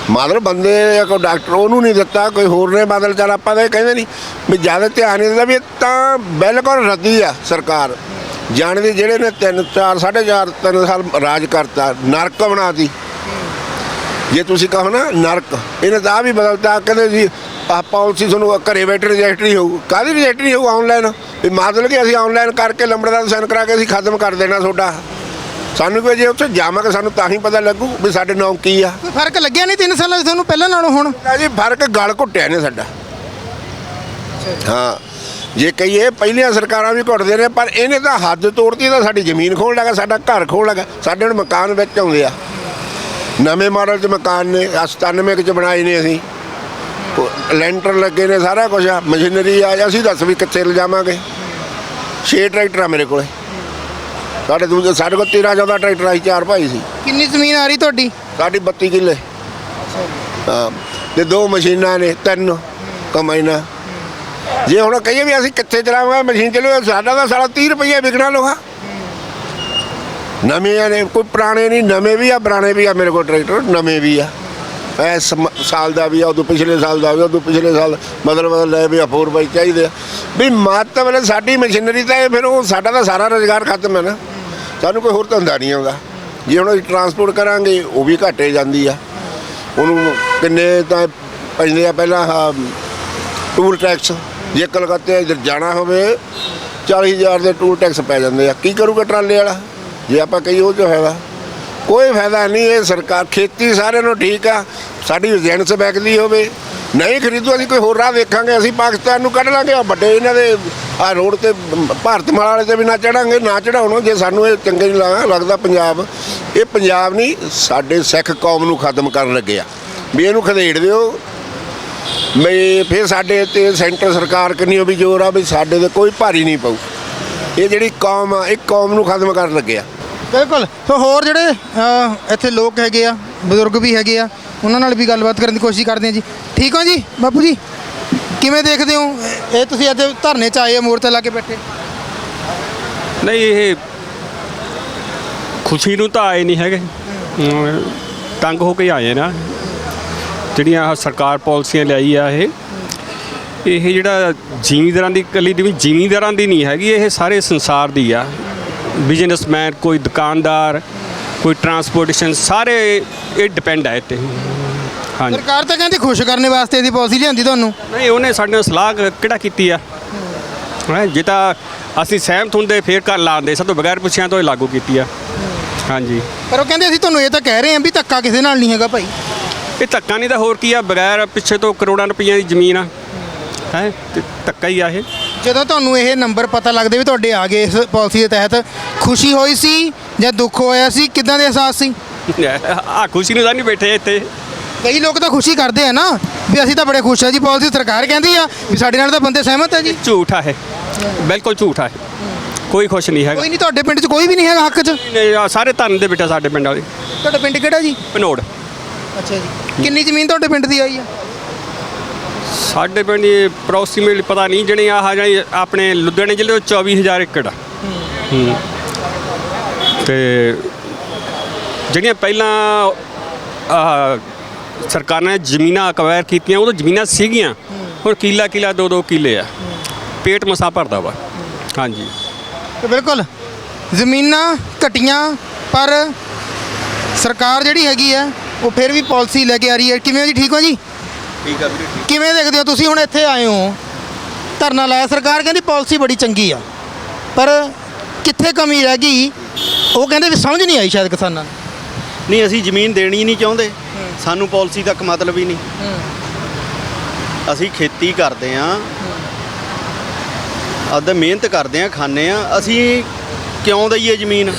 ਮਤਲਬ ਬੰਦੇ ਜਾਂ ਕੋਈ ਡਾਕਟਰ ਉਹਨੂੰ ਨਹੀਂ ਦਿੱਤਾ ਕੋਈ ਹੋਰ ਨੇ ਬਦਲ ਚੱਲ ਆਪਾਂ ਤਾਂ ਕਹਿੰਦੇ ਨਹੀਂ। ਵੀ ਜ਼ਿਆਦਾ ਧਿਆਨ ਨਹੀਂ ਦਿੰਦਾ ਵੀ ਤਾਂ ਬਿਲਕੁਲ ਰੱਦੀ ਆ ਸਰਕਾਰ। ਜਾਣਦੇ ਜਿਹੜੇ ਨੇ 3 4 4.5 3 ਸਾਲ ਰਾਜ ਕਰਤਾ ਨਰਕ ਬਣਾਤੀ। ਜੇ ਤੁਸੀਂ ਕਹੋ ਨਾ ਨਰਕ ਇਹਨੇ ਤਾਂ ਆਹ ਵੀ ਬਦਲਤਾ ਕਹਿੰਦੇ ਜੀ ਆਹ ਪਾਲਿਸੀ ਤੁਹਾਨੂੰ ਘਰੇ ਬੈਠੇ ਰਜਿਸਟਰੀ ਹੋਊ। ਕਾਹਦੀ ਰਜਿਸਟਰੀ ਹੋਊ ਆਨਲਾਈਨ ਵੀ ਮਤਲਬ ਕਿ ਅਸੀਂ ਆਨਲਾਈਨ ਕਰਕੇ ਲੰਬੜਦਾਰ ਸਾਈਨ ਕਰਾ ਕੇ ਅਸੀਂ ਖਤਮ ਕਰ ਦੇਣਾ ਤੁਹਾਡਾ। ਸਾਨੂੰ ਕੋਈ ਜੇ ਉੱਥੇ ਜਾਵਾਂਗੇ ਸਾਨੂੰ ਤਾਂ ਹੀ ਪਤਾ ਲੱਗੂ ਵੀ ਸਾਡੇ ਨਾਮ ਕੀ ਆ। ਕੋਈ ਫ਼ਰਕ ਲੱਗਿਆ ਨਹੀਂ 3 ਸਾਲਾਂ 'ਚ ਤੁਹਾਨੂੰ ਪਹਿਲਾਂ ਨਾਲੋਂ ਹੁਣ? ਜੀ ਫ਼ਰਕ ਗਲ ਘੁੱਟਿਆ ਨੇ ਸਾਡਾ। ਹਾਂ ਜੇ ਕਹੀਏ ਪਹਿਲੀਆਂ ਸਰਕਾਰਾਂ ਵੀ ਘੁੱਟਦੇ ਨੇ ਪਰ ਇਹਨੇ ਤਾਂ ਹੱਦ ਤੋੜਤੀ ਤਾਂ ਸਾਡੀ ਜ਼ਮੀਨ ਖੋਲ ਲਗਾ ਸਾਡਾ ਘਰ ਖੋਲ ਲਗਾ ਸਾਡੇ ਹੁਣ ਮਕਾਨ ਵਿੱਚ ਆਉਂਦੇ ਆ। ਨਵੇਂ ਮਾਡਲ 'ਚ ਮਕਾਨ ਨੇ ਆਹ 97 ਕੁ 'ਚ ਬਣਾਏ ਨੇ ਅਸੀਂ। ਲੈਂਟਰ ਲੱਗੇ ਨੇ ਸਾਰਾ ਕੁਝ ਆ ਮਸ਼ੀਨਰੀ ਆ ਅਸੀਂ ਦੱਸ ਵੀ ਕਿੱਥੇ ਲਿਜਾਵਾਂਗੇ। 6 ਟਰੈਕਟਰ ਆ ਮੇਰੇ ਕੋਲੇ। ਸਾਡੇ ਦੂਜੇ ਸਾਡੇ ਕੋਲ 13 14 ਟਰੈਕਟਰ ਆਈ ਚਾਰ ਭਾਈ ਸੀ। ਕਿੰਨੀ ਜ਼ਮੀਨ ਆ ਰਹੀ ਤੁਹਾਡੀ? ਸਾਡੀ 32 ਕਿੱਲੇ। ਹਾਂ ਤੇ ਦੋ ਮਸ਼ੀਨਾਂ ਨੇ ਤਿੰਨ ਕਮਾਈਨਾ ਜੇ ਹੁਣ ਕਹੀਏ ਵੀ ਅਸੀਂ ਕਿੱਥੇ ਚਲਾਵਾਂਗੇ ਮਸ਼ੀਨ ਚਲੋ ਸਾਡਾ ਤਾਂ ਸਾਲਾ 30 ਰੁਪਏ ਵਿਕਣਾ ਲੋਹਾ। ਨਵੇਂ ਨੇ, ਕੋਈ ਪੁਰਾਣੇ ਨਹੀਂ, ਨਵੇਂ ਵੀ ਆ, ਪੁਰਾਣੇ ਵੀ ਆ ਮੇਰੇ ਕੋਲ ਟਰੈਕਟਰ, ਨਵੇਂ ਵੀ ਆ। ਇਸ ਮ- ਸਾਲ ਦਾ ਵੀ ਆ, ਉਦੋਂ ਪਿਛਲੇ ਸਾਲ ਦਾ ਵੀ ਉਦੋਂ ਪਿਛਲੇ ਸਾਲ ਮਤਲਬ ਲੈ ਵੀ ਆ 4 ਬਾਈ ਚਾਹੀਦੇ ਆ। ਵੀ ਮਹੱਤਵ ਨੇ ਸਾਡੀ ਮਸ਼ੀਨਰੀ ਤਾਂ ਇਹ ਫਿਰ ਉਹ ਸਾਡਾ ਤਾਂ ਸਾਰਾ ਰੋਜ਼ਗਾਰ ਖਤਮ ਹੈ ਨਾ। ਸਾਨੂੰ ਕੋਈ ਹੋਰ ਧੰਦਾ ਨਹੀਂ ਆਉਂਦਾ। ਜੇ ਹੁਣ ਅਸੀਂ ਟਰਾਂਸਪੋਰਟ ਕਰਾਂਗੇ, ਉਹ ਵੀ ਘਾਟੇ ਜਾਂਦੀ ਆ। ਉਹਨੂੰ ਕਿੰਨੇ ਤਾਂ ਪੈਂਦੇ ਆ ਪਹਿਲਾਂ, ਆਹ ਟੂਲ ਟੈਕਸ ਜੇ ਕਲਕੱਤੇ ਇੱਧਰ ਜਾਣਾ ਹੋਵੇ 40000 ਦੇ ਟੂਲ ਟੈਕਸ ਪੈ ਜਾਂਦੇ ਆ। ਕੀ ਕਰੂਗਾ ਟਰਾਲੇ ਵਾਲਾ? ਜੇ ਆਪਾਂ ਕਹੀਏ ਉਹ ਜੋ ਫਾਇਦਾ। ਕੋਈ ਫਾਇਦਾ ਨਹੀਂ, ਇਹ ਸਰਕਾਰ ਖੇਤੀ ਸਾਰਿਆਂ ਨੂੰ ਠੀਕ ਆ, ਸਾਡੀ ਏਜੰਟਸ ਬੈਕਦੀ ਹੋਵੇ। ਨਹੀਂ ਖਰੀਦੂ, ਅਸੀਂ ਕੋਈ ਹੋਰ ਰਾਹ ਵੇਖਾਂਗੇ, ਅਸੀਂ ਪਾਕਿਸਤਾਨ ਨੂੰ ਕੱਢ ਲਾਂਗੇ, ਆਹ ਵੱਡੇ ਇਹਨਾਂ ਦੇ ਆ ਰੋਡ ਤੇ, ਭਾਰਤ ਮਾਲਾ ਵਾਲੇ ਤੇ ਵੀ ਨਾ ਚੜਾਂਗੇ, ਨਾ ਚੜਾਉਣਾ, ਜੇ ਸਾਨੂੰ ਇਹ ਚੰਗੇ ਨਹੀਂ ਲਾ- ਲੱਗਦਾ ਪੰਜਾਬ। ਇਹ ਪੰਜਾਬ ਨਹੀਂ, ਸਾਡੇ ਸਿੱਖ ਕੌਮ ਨੂੰ ਖਤਮ ਕਰਨ ਲੱਗੇ ਆ। ਵੀ ਇਹਨੂੰ ਖਦੇੜ ਦਿਓ। ਵੀ ਫਿਰ ਸਾਡੇ ਤੇ ਸੈਂਟਰ ਸਰਕਾਰ ਕਿੰਨੀ ਉਹ ਵੀ ਜ਼ੋਰ ਆ, ਵੀ ਸਾਡੇ ਤੇ ਕੋਈ ਭਾਰੀ ਨਹੀਂ ਪਊ। ਇਹ ਜਿਹੜੀ ਕੌਮ ਆ, ਇਹ ਕੌਮ ਨੂੰ ਖਤਮ ਕਰਨ ਲੱਗੇ ਆ। ਬਿਲਕੁਲ। ਸੋ ਹੋਰ ਜਿਹੜੇ ਅ, ਇੱਥੇ ਲੋਕ ਹੈਗੇ ਆ ਬਜ਼ੁਰਗ ਵੀ ਹੈਗੇ ਆ ਉਹਨਾਂ ਨਾਲ ਵੀ ਗੱਲਬਾਤ ਕਰਨ ਦੀ ਕੋਸ਼ਿਸ਼ ਕਰਦੇ ਆ ਜੀ। ਠੀਕ ਹੋ ਜੀ ਬਾਪੂ ਜੀ? ਕਿਵੇਂ ਦੇਖਦੇ ਹੋ? ਇਹ ਤੁਸੀਂ ਅੱਜ ਧਰਨੇ 'ਚ ਆਏ ਆ ਮੋਰਚਾ ਲਾ ਕੇ ਬੈਠੇ? ਨਹੀਂ ਇਹ ਖੁਸ਼ੀ ਨੂੰ ਤਾਂ ਆਏ ਨਹੀਂ ਹੈਗੇ। ਅਮ, ਤੰਗ ਹੋ ਕੇ ਆਏ ਨਾ। ਜਿਹੜੀਆਂ ਆਹ ਸਰਕਾਰ ਪਾਲਿਸੀਆਂ ਲਿਆਈ ਆ ਇਹ ਇਹ ਜਿਹੜਾ ਜ਼ਿਮੀਂਦਾਰਾਂ ਦੀ ਇਕੱਲੀ ਦੀ ਵੀ ਜ਼ਿਮੀਂਦਾਰਾਂ ਦੀ ਨਹੀਂ ਹੈਗੀ ਇਹ ਸਾਰੇ ਸੰਸਾਰ ਦੀ ਆ। ਬਿਜ਼ਨਸਮੈਨ ਕੋਈ ਦੁਕਾਨਦਾਰ ਕੋਈ ਟਰਾਂਸਪੋਰਟੇਸ਼ਨ ਸਾਰੇ ਇਹ ਡਿਪੈਂਡ ਹੈ ਇੱਥੇ। ਹਾਂਜੀ। ਸਰਕਾਰ ਤਾਂ ਕਹਿੰਦੀ ਖੁਸ਼ ਕਰਨ ਵਾਸਤੇ ਇਹਦੀ ਪਾਲਿਸੀ ਲਿਆਂਦੀ ਤੁਹਾਨੂੰ। ਨਹੀਂ ਉਹਨੇ ਸਾਡੇ ਨਾਲ ਸਲਾਹ ਕਿਹੜਾ ਕੀਤੀ ਆ? ਹੈ ਜੇ ਤਾਂ ਅਸੀਂ ਸਹਿਮਤ ਹੁੰਦੇ ਫੇਰ ਕਰ ਲਾਉਂਦੇ ਸਭ ਤੋਂ ਬਗੈਰ ਪੁੱਛਿਆਂ ਤੋਂ ਇਹ ਲਾਗੂ ਕੀਤੀ ਆ। ਹਾਂਜੀ। ਪਰ ਉਹ ਕਹਿੰਦੇ ਅਸੀਂ ਤੁਹਾਨੂੰ ਇਹ ਤਾਂ ਕਹਿ ਰਹੇ ਹਾਂ ਵੀ ਧੱਕਾ ਕਿਸੇ ਨਾਲ ਨਹੀਂ ਹੈਗਾ ਭਾਈ। ਇਹ ਧੱਕਾ ਨਹੀਂ ਤਾਂ ਹੋਰ ਕੀ ਆ ਬਗੈਰ ਪਿੱਛੇ ਤੋਂ ਕਰੋੜਾਂ ਰੁਪਈਆਂ ਦੀ ਜ਼ਮੀਨ ਆ। ਹੈ ਤੇ ਧੱਕਾ ਹੀ ਆ ਇਹ। ਜਦੋਂ ਤੁਹਾਨੂੰ ਇਹ ਨੰਬਰ ਪਤਾ ਲੱਗਦੇ ਵੀ ਤੁਹਾਡੇ ਆ ਗਏ ਇਸ ਪਾਲਿਸੀ ਦੇ ਤਹਿਤ ਖੁਸ਼ੀ ਹੋਈ ਸੀ ਜਾਂ ਦੁੱਖ ਹੋਇਆ ਸੀ? ਕਿਦਾਂ ਦੇ ਅਹਿਸਾਸ ਸੀ? ਆ ਖੁਸ਼ੀ ਨੂੰ ਤਾਂ ਨਹੀਂ ਬੈਠੇ ਇੱਥੇ। ਕਈ ਲੋਕ ਤਾਂ ਖੁਸ਼ੀ ਕਰਦੇ ਆ ਨਾ ਵੀ ਅਸੀਂ ਤਾਂ ਬੜੇ ਖੁਸ਼ ਆ ਜੀ। ਪਾਲਿਸੀ ਸਰਕਾਰ ਕਹਿੰਦੀ ਆ ਵੀ ਸਾਡੇ ਨਾਲ ਤਾਂ ਬੰਦੇ ਸਹਿਮਤ ਆ ਜੀ। ਝੂਠ ਆ ਇਹ। ਬਿਲਕੁਲ ਝੂਠ ਆ ਇਹ। ਕੋਈ ਖੁਸ਼ ਨਹੀਂ ਹੈਗਾ। ਕੋਈ ਨਹੀਂ ਤੁਹਾਡੇ ਪਿੰਡ 'ਚ ਕੋਈ ਵੀ ਨਹੀਂ ਹੈਗਾ ਹੱਕ 'ਚ? ਨਹੀਂ, ਆਹ ਸਾਰੇ ਧਨ ਦੇ ਬੇਟਾ ਸਾਡੇ ਪਿੰਡ ਵਾਲੇ। ਤੁਹਾਡਾ ਪਿੰਡ ਕਿਹੜਾ ਜੀ? ਪਨੋੜ ਅੱਛਾ ਜੀ। ਕਿੰਨੀ ਜ਼ਮੀਨ ਤੁਹਾਡੇ ਪਿੰਡ ਦੀ ਆਈ ਆ? ਸਾਡੇ ਪਿੰਡ ਇਹ ਅਪਰੋਕਸੀਮੇਟਲੀ ਪਤਾ ਨਹੀਂ ਜਣੇ ਆਹ ਜਿਹੜੀ ਆਪਣੇ ਲੁਧਿਆਣੇ ਜ਼ਿਲ੍ਹੇ ਤੋਂ 24000 ਏਕੜ ਆ। ਹੂੰ। ਤੇ ਜਿਹੜੀਆਂ ਪਹਿਲਾਂ ਆਹ ਸਰਕਾਰ ਨੇ ਜ਼ਮੀਨਾਂ ਅਕਵਾਇਰ ਕੀਤੀਆਂ ਉਹ ਤਾਂ ਜ਼ਮੀਨਾਂ ਸੀਗੀਆਂ। ਹੁਣ ਕਿੱਲਾ ਕਿੱਲਾ ਦੋ ਦੋ ਕਿੱਲੇ ਆ। ਪੇਟ ਮਸਾ ਭਰਦਾ ਵਾ। ਹਾਂਜੀ। ਤੇ ਬਿਲਕੁਲ ਜ਼ਮੀਨਾਂ ਘਟੀਆਂ ਪਰ ਸਰਕਾਰ ਜਿਹੜੀ ਹੈਗੀ ਆ ਉਹ ਫਿਰ ਵੀ ਪਾਲਿਸੀ ਲੈ ਕੇ ਆ ਰਹੀ ਹੈ। ਕਿਵੇਂ ਹੋ ਜੀ? ਠੀਕ ਹੋ ਜੀ? ਠੀਕ ਆ ਵੀਰੇ ਕਿਵੇਂ ਦੇਖਦੇ ਹੋ ਤੁਸੀਂ ਹੁਣ ਇੱਥੇ ਆਏ ਹੋ? ਧਰਨਾ ਲਾਇਆ ਸਰਕਾਰ ਕਹਿੰਦੀ ਪਾਲਿਸੀ ਬੜੀ ਚੰਗੀ ਆ। ਪਰ ਕਿੱਥੇ ਕਮੀ ਰਹਿ ਗਈ? ਉਹ ਕਹਿੰਦੇ ਵੀ ਸਮਝ ਨਹੀਂ ਆਈ ਸ਼ਾਇਦ ਕਿਸਾਨਾਂ ਨੂੰ। ਨਹੀਂ ਅਸੀਂ ਜ਼ਮੀਨ ਦੇਣੀ ਨਹੀਂ ਚਾਹੁੰਦੇ। ਸਾਨੂੰ ਪਾਲਿਸੀ ਤੱਕ ਮਤਲਬ ਹੀ ਨਹੀਂ। ਅਸੀਂ ਖੇਤੀ ਕਰਦੇ ਆਂ ਆਪਦਾ ਮਿਹਨਤ ਕਰਦੇ ਆਂ ਖਾਂਦੇ ਆਂ ਅਸੀਂ ਕਿਉਂ ਦਈਏ ਜ਼ਮੀਨ?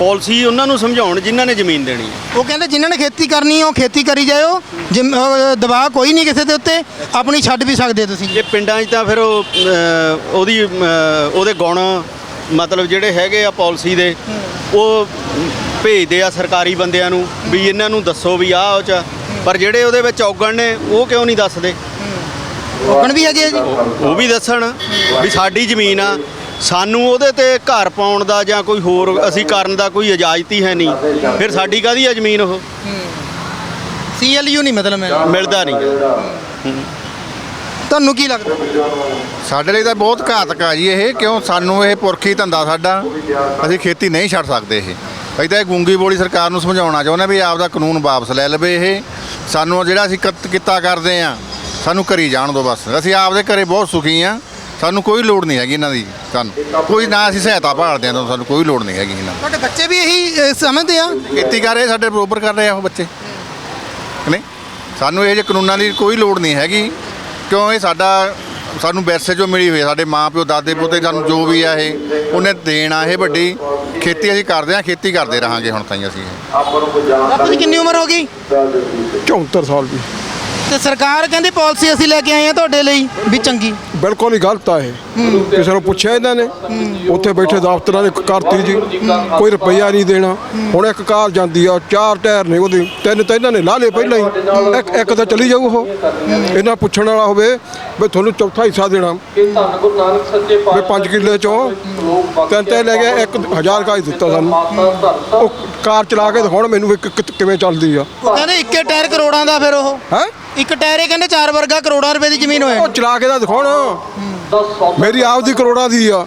ਪਾਲਿਸੀ ਉਹਨਾਂ ਨੂੰ ਸਮਝਾਉਣ ਜਿਨ੍ਹਾਂ ਨੇ ਜ਼ਮੀਨ ਦੇਣੀ ਹੈ। ਉਹ ਕਹਿੰਦੇ ਜਿਨ੍ਹਾਂ ਨੇ ਖੇਤੀ ਕਰਨੀ ਉਹ ਖੇਤੀ ਕਰੀ ਜਾਓ ਜਿਮ- ਅਹ ਦਬਾਅ ਕੋਈ ਨਹੀਂ ਕਿਸੇ ਦੇ ਉੱਤੇ। ਆਪਣੀ ਛੱਡ ਵੀ ਸਕਦੇ ਤੁਸੀਂ। ਜੇ ਪਿੰਡਾਂ 'ਚ ਤਾਂ ਫਿਰ ਉਹ ਅਹ, ਉਹਦੀ ਅਹ, ਉਹਦੇ ਗੁਣ ਮਤਲਬ ਜਿਹੜੇ ਹੈਗੇ ਆ ਪਾਲਿਸੀ ਦੇ ਉਹ ਭੇਜਦੇ ਆ ਸਰਕਾਰੀ ਬੰਦਿਆਂ ਨੂੰ ਵੀ ਇਹਨਾਂ ਨੂੰ ਦੱਸੋ ਵੀ ਆਹ ਉਹ ਚ ਪਰ ਜਿਹੜੇ ਉਹਦੇ ਵਿੱਚ ਔਗਣ ਨੇ ਉਹ ਕਿਉਂ ਨਹੀਂ ਦੱਸਦੇ? ਹੁਣ ਵੀ ਹੈਗੇ ਆ ਜੀ। ਉਹ ਵੀ ਦੱਸਣ ਵੀ ਸਾਡੀ ਜ਼ਮੀਨ ਆ। ਸਾਨੂੰ ਉਹਦੇ ਤੇ ਘਰ ਪਾਉਣ ਦਾ ਜਾਂ ਕੋਈ ਹੋਰ ਅਸੀਂ ਕਰਨ ਦਾ ਕੋਈ ਇਜਾਜ਼ਤ ਹੀ ਹੈ ਨਹੀਂ। ਫਿਰ ਸਾਡੀ ਕਾਹਦੀ ਆ ਜ਼ਮੀਨ ਉਹ? ਸੀਐਲਯੂ ਨਹੀਂ ਮਤਲਬ ਮਿਲਦਾ। ਨਹੀਂ। ਤੁਹਾਨੂੰ ਕੀ ਲੱਗਦਾ? ਸਾਡੇ ਲਈ ਤਾਂ ਬਹੁਤ ਘਾਤਕ ਆ ਜੀ ਇਹ ਕਿਉਂ ਸਾਨੂੰ ਇਹ ਪੁਰਖੀ ਧੰਦਾ ਸਾਡਾ। ਅਸੀਂ ਖੇਤੀ ਨਹੀਂ ਛੱਡ ਸਕਦੇ ਇਹ। ਅਸੀਂ ਤਾਂ ਇਹ ਗੂੰਗੀ ਬੋਲੀ ਸਰਕਾਰ ਨੂੰ ਸਮਝਾਉਣਾ ਚਾਹੁੰਦੇ ਵੀ ਆਪਦਾ ਕਾਨੂੰਨ ਵਾਪਸ ਲੈ ਲਵੇ ਇਹ। ਸਾਨੂੰ ਜਿਹੜਾ ਅਸੀਂ ਕਤ ਕੀਤਾ ਕਰਦੇ ਆ ਸਾਨੂੰ ਕਰੀ ਜਾਣ ਦਿਓ ਬਸ। ਅਸੀਂ ਆਪਦੇ ਘਰੇ ਬਹੁਤ ਸੁਖੀ ਆ। ਸਾਨੂੰ ਕੋਈ ਲੋੜ ਨਹੀਂ ਹੈਗੀ ਇਹਨਾਂ ਦੀ ਸਾਨੂੰ ਕੋਈ ਨਾ ਅਸੀਂ ਸਹਾਇਤਾ ਭਾਲਦੇ ਆ ਤਾਂ ਸਾਨੂੰ ਕੋਈ ਲੋੜ ਨਹੀਂ ਹੈਗੀ ਇਹਨਾਂ ਦੀ। ਤੁਹਾਡੇ ਬੱਚੇ ਵੀ ਇਹੀ ਅਹ, ਸਮਝਦੇ ਆ? ਖੇਤੀ ਕਰ ਰਹੇ ਸਾਡੇ ਬਰੋਬਰ ਕਰ ਰਹੇ ਆ ਉਹ ਬੱਚੇ। ਨਹੀਂ? ਸਾਨੂੰ ਇਹ ਜਿਹੇ ਕਾਨੂੰਨਾਂ ਦੀ ਕੋਈ ਲੋੜ ਨਹੀਂ ਹੈਗੀ। ਕਿਉਂ ਇਹ ਸਾਡਾ ਸਾਨੂੰ ਵਿਰਸੇ ਚੋਂ ਮਿਲੀ ਹੋਈ ਹੈ। ਸਾਡੇ ਮਾਂ ਪਿਓ ਦਾਦੇ ਪੋਤੇ ਸਾਨੂੰ ਜੋ ਵੀ ਆ ਇਹ ਉਹਨੇ ਦੇਣ ਇਹ ਵੱਡੀ। ਖੇਤੀ ਅਸੀਂ ਕਰਦੇ ਆ ਖੇਤੀ ਕਰਦੇ ਰਹਾਂਗੇ ਹੁਣ ਤਾਈਂ ਅਸੀਂ ਇਹ। ਬਾਪੂ ਦੀ ਕਿੰਨੀ ਉਮਰ ਹੋ ਗਈ? 74 ਸਾਲ ਦੀ। ਤੇ ਸਰਕਾਰ ਕਹਿੰਦੀ ਪਾਲਿਸੀ ਅਸੀਂ ਲੈ ਕੇ ਆਏ ਆ ਤੁਹਾਡੇ ਲਈ ਵੀ ਚੰਗੀ। ਬਿਲਕੁਲ ਹੀ ਗਲਤ ਆ ਇਹ। ਕਿਸੇ ਨੂੰ ਪੁੱਛਿਆ ਇਹਨਾਂ ਨੇ ਉੱਥੇ ਬੈਠੇ ਦਫ਼ਤਰਾਂ ਦੇ ਕਰਤੀ ਜੀ ਕੋਈ ਰੁਪਈਆ ਨਹੀਂ ਦੇਣਾ। ਹੁਣ ਇੱਕ ਕਾਰ ਜਾਂਦੀ ਆ ਚਾਰ ਟਾਇਰ ਨੇ ਉਹਦੇ ਤਿੰਨ ਤਾਂ ਇਹਨਾਂ ਨੇ ਲਾ ਲਏ ਪਹਿਲਾਂ ਹੀ। ਇੱਕ ਇੱਕ ਤਾਂ ਚਲੀ ਜਾਊ ਉਹ। ਇਹਨਾਂ ਪੁੱਛਣ ਵਾਲਾ ਹੋਵੇ ਵੀ ਤੁਹਾਨੂੰ ਚੌਥਾ ਹਿੱਸਾ ਦੇਣਾ। ਵੀ 5 ਕਿੱਲੇ ਚੋਂ ਤਿੰਨ ਤੇ ਲੈ ਗਿਆ 1000 ਕਾਜ ਦਿੱਤਾ ਸਾਨੂੰ। ਉਹ ਕਾਰ ਚਲਾ ਕੇ ਦਿਖਾਉਣ ਮੈਨੂੰ ਵੀ ਕਿ- ਕਿ- ਕਿਵੇਂ ਚੱਲਦੀ ਆ। ਕਹਿੰਦੇ ਇੱਕੇ ਟਾਇਰ ਕਰੋੜਾਂ ਦਾ ਫਿਰ ਉਹ। ਹੈ? ਇੱਕ ਟਾਇਰ ਇਹ ਕਹਿੰਦੇ ਚਾਰ ਵਰਗਾ ਕਰੋੜਾਂ ਰੁਪਏ ਦੀ ਜ਼ਮੀਨ ਹੋਏ। ਉਹ ਚਲਾ ਕੇ ਤਾਂ ਦਿਖਾਉਣ ਮੇਰੀ ਆਪ ਦੀ ਕਰੋੜਾਂ ਦੀ ਆ।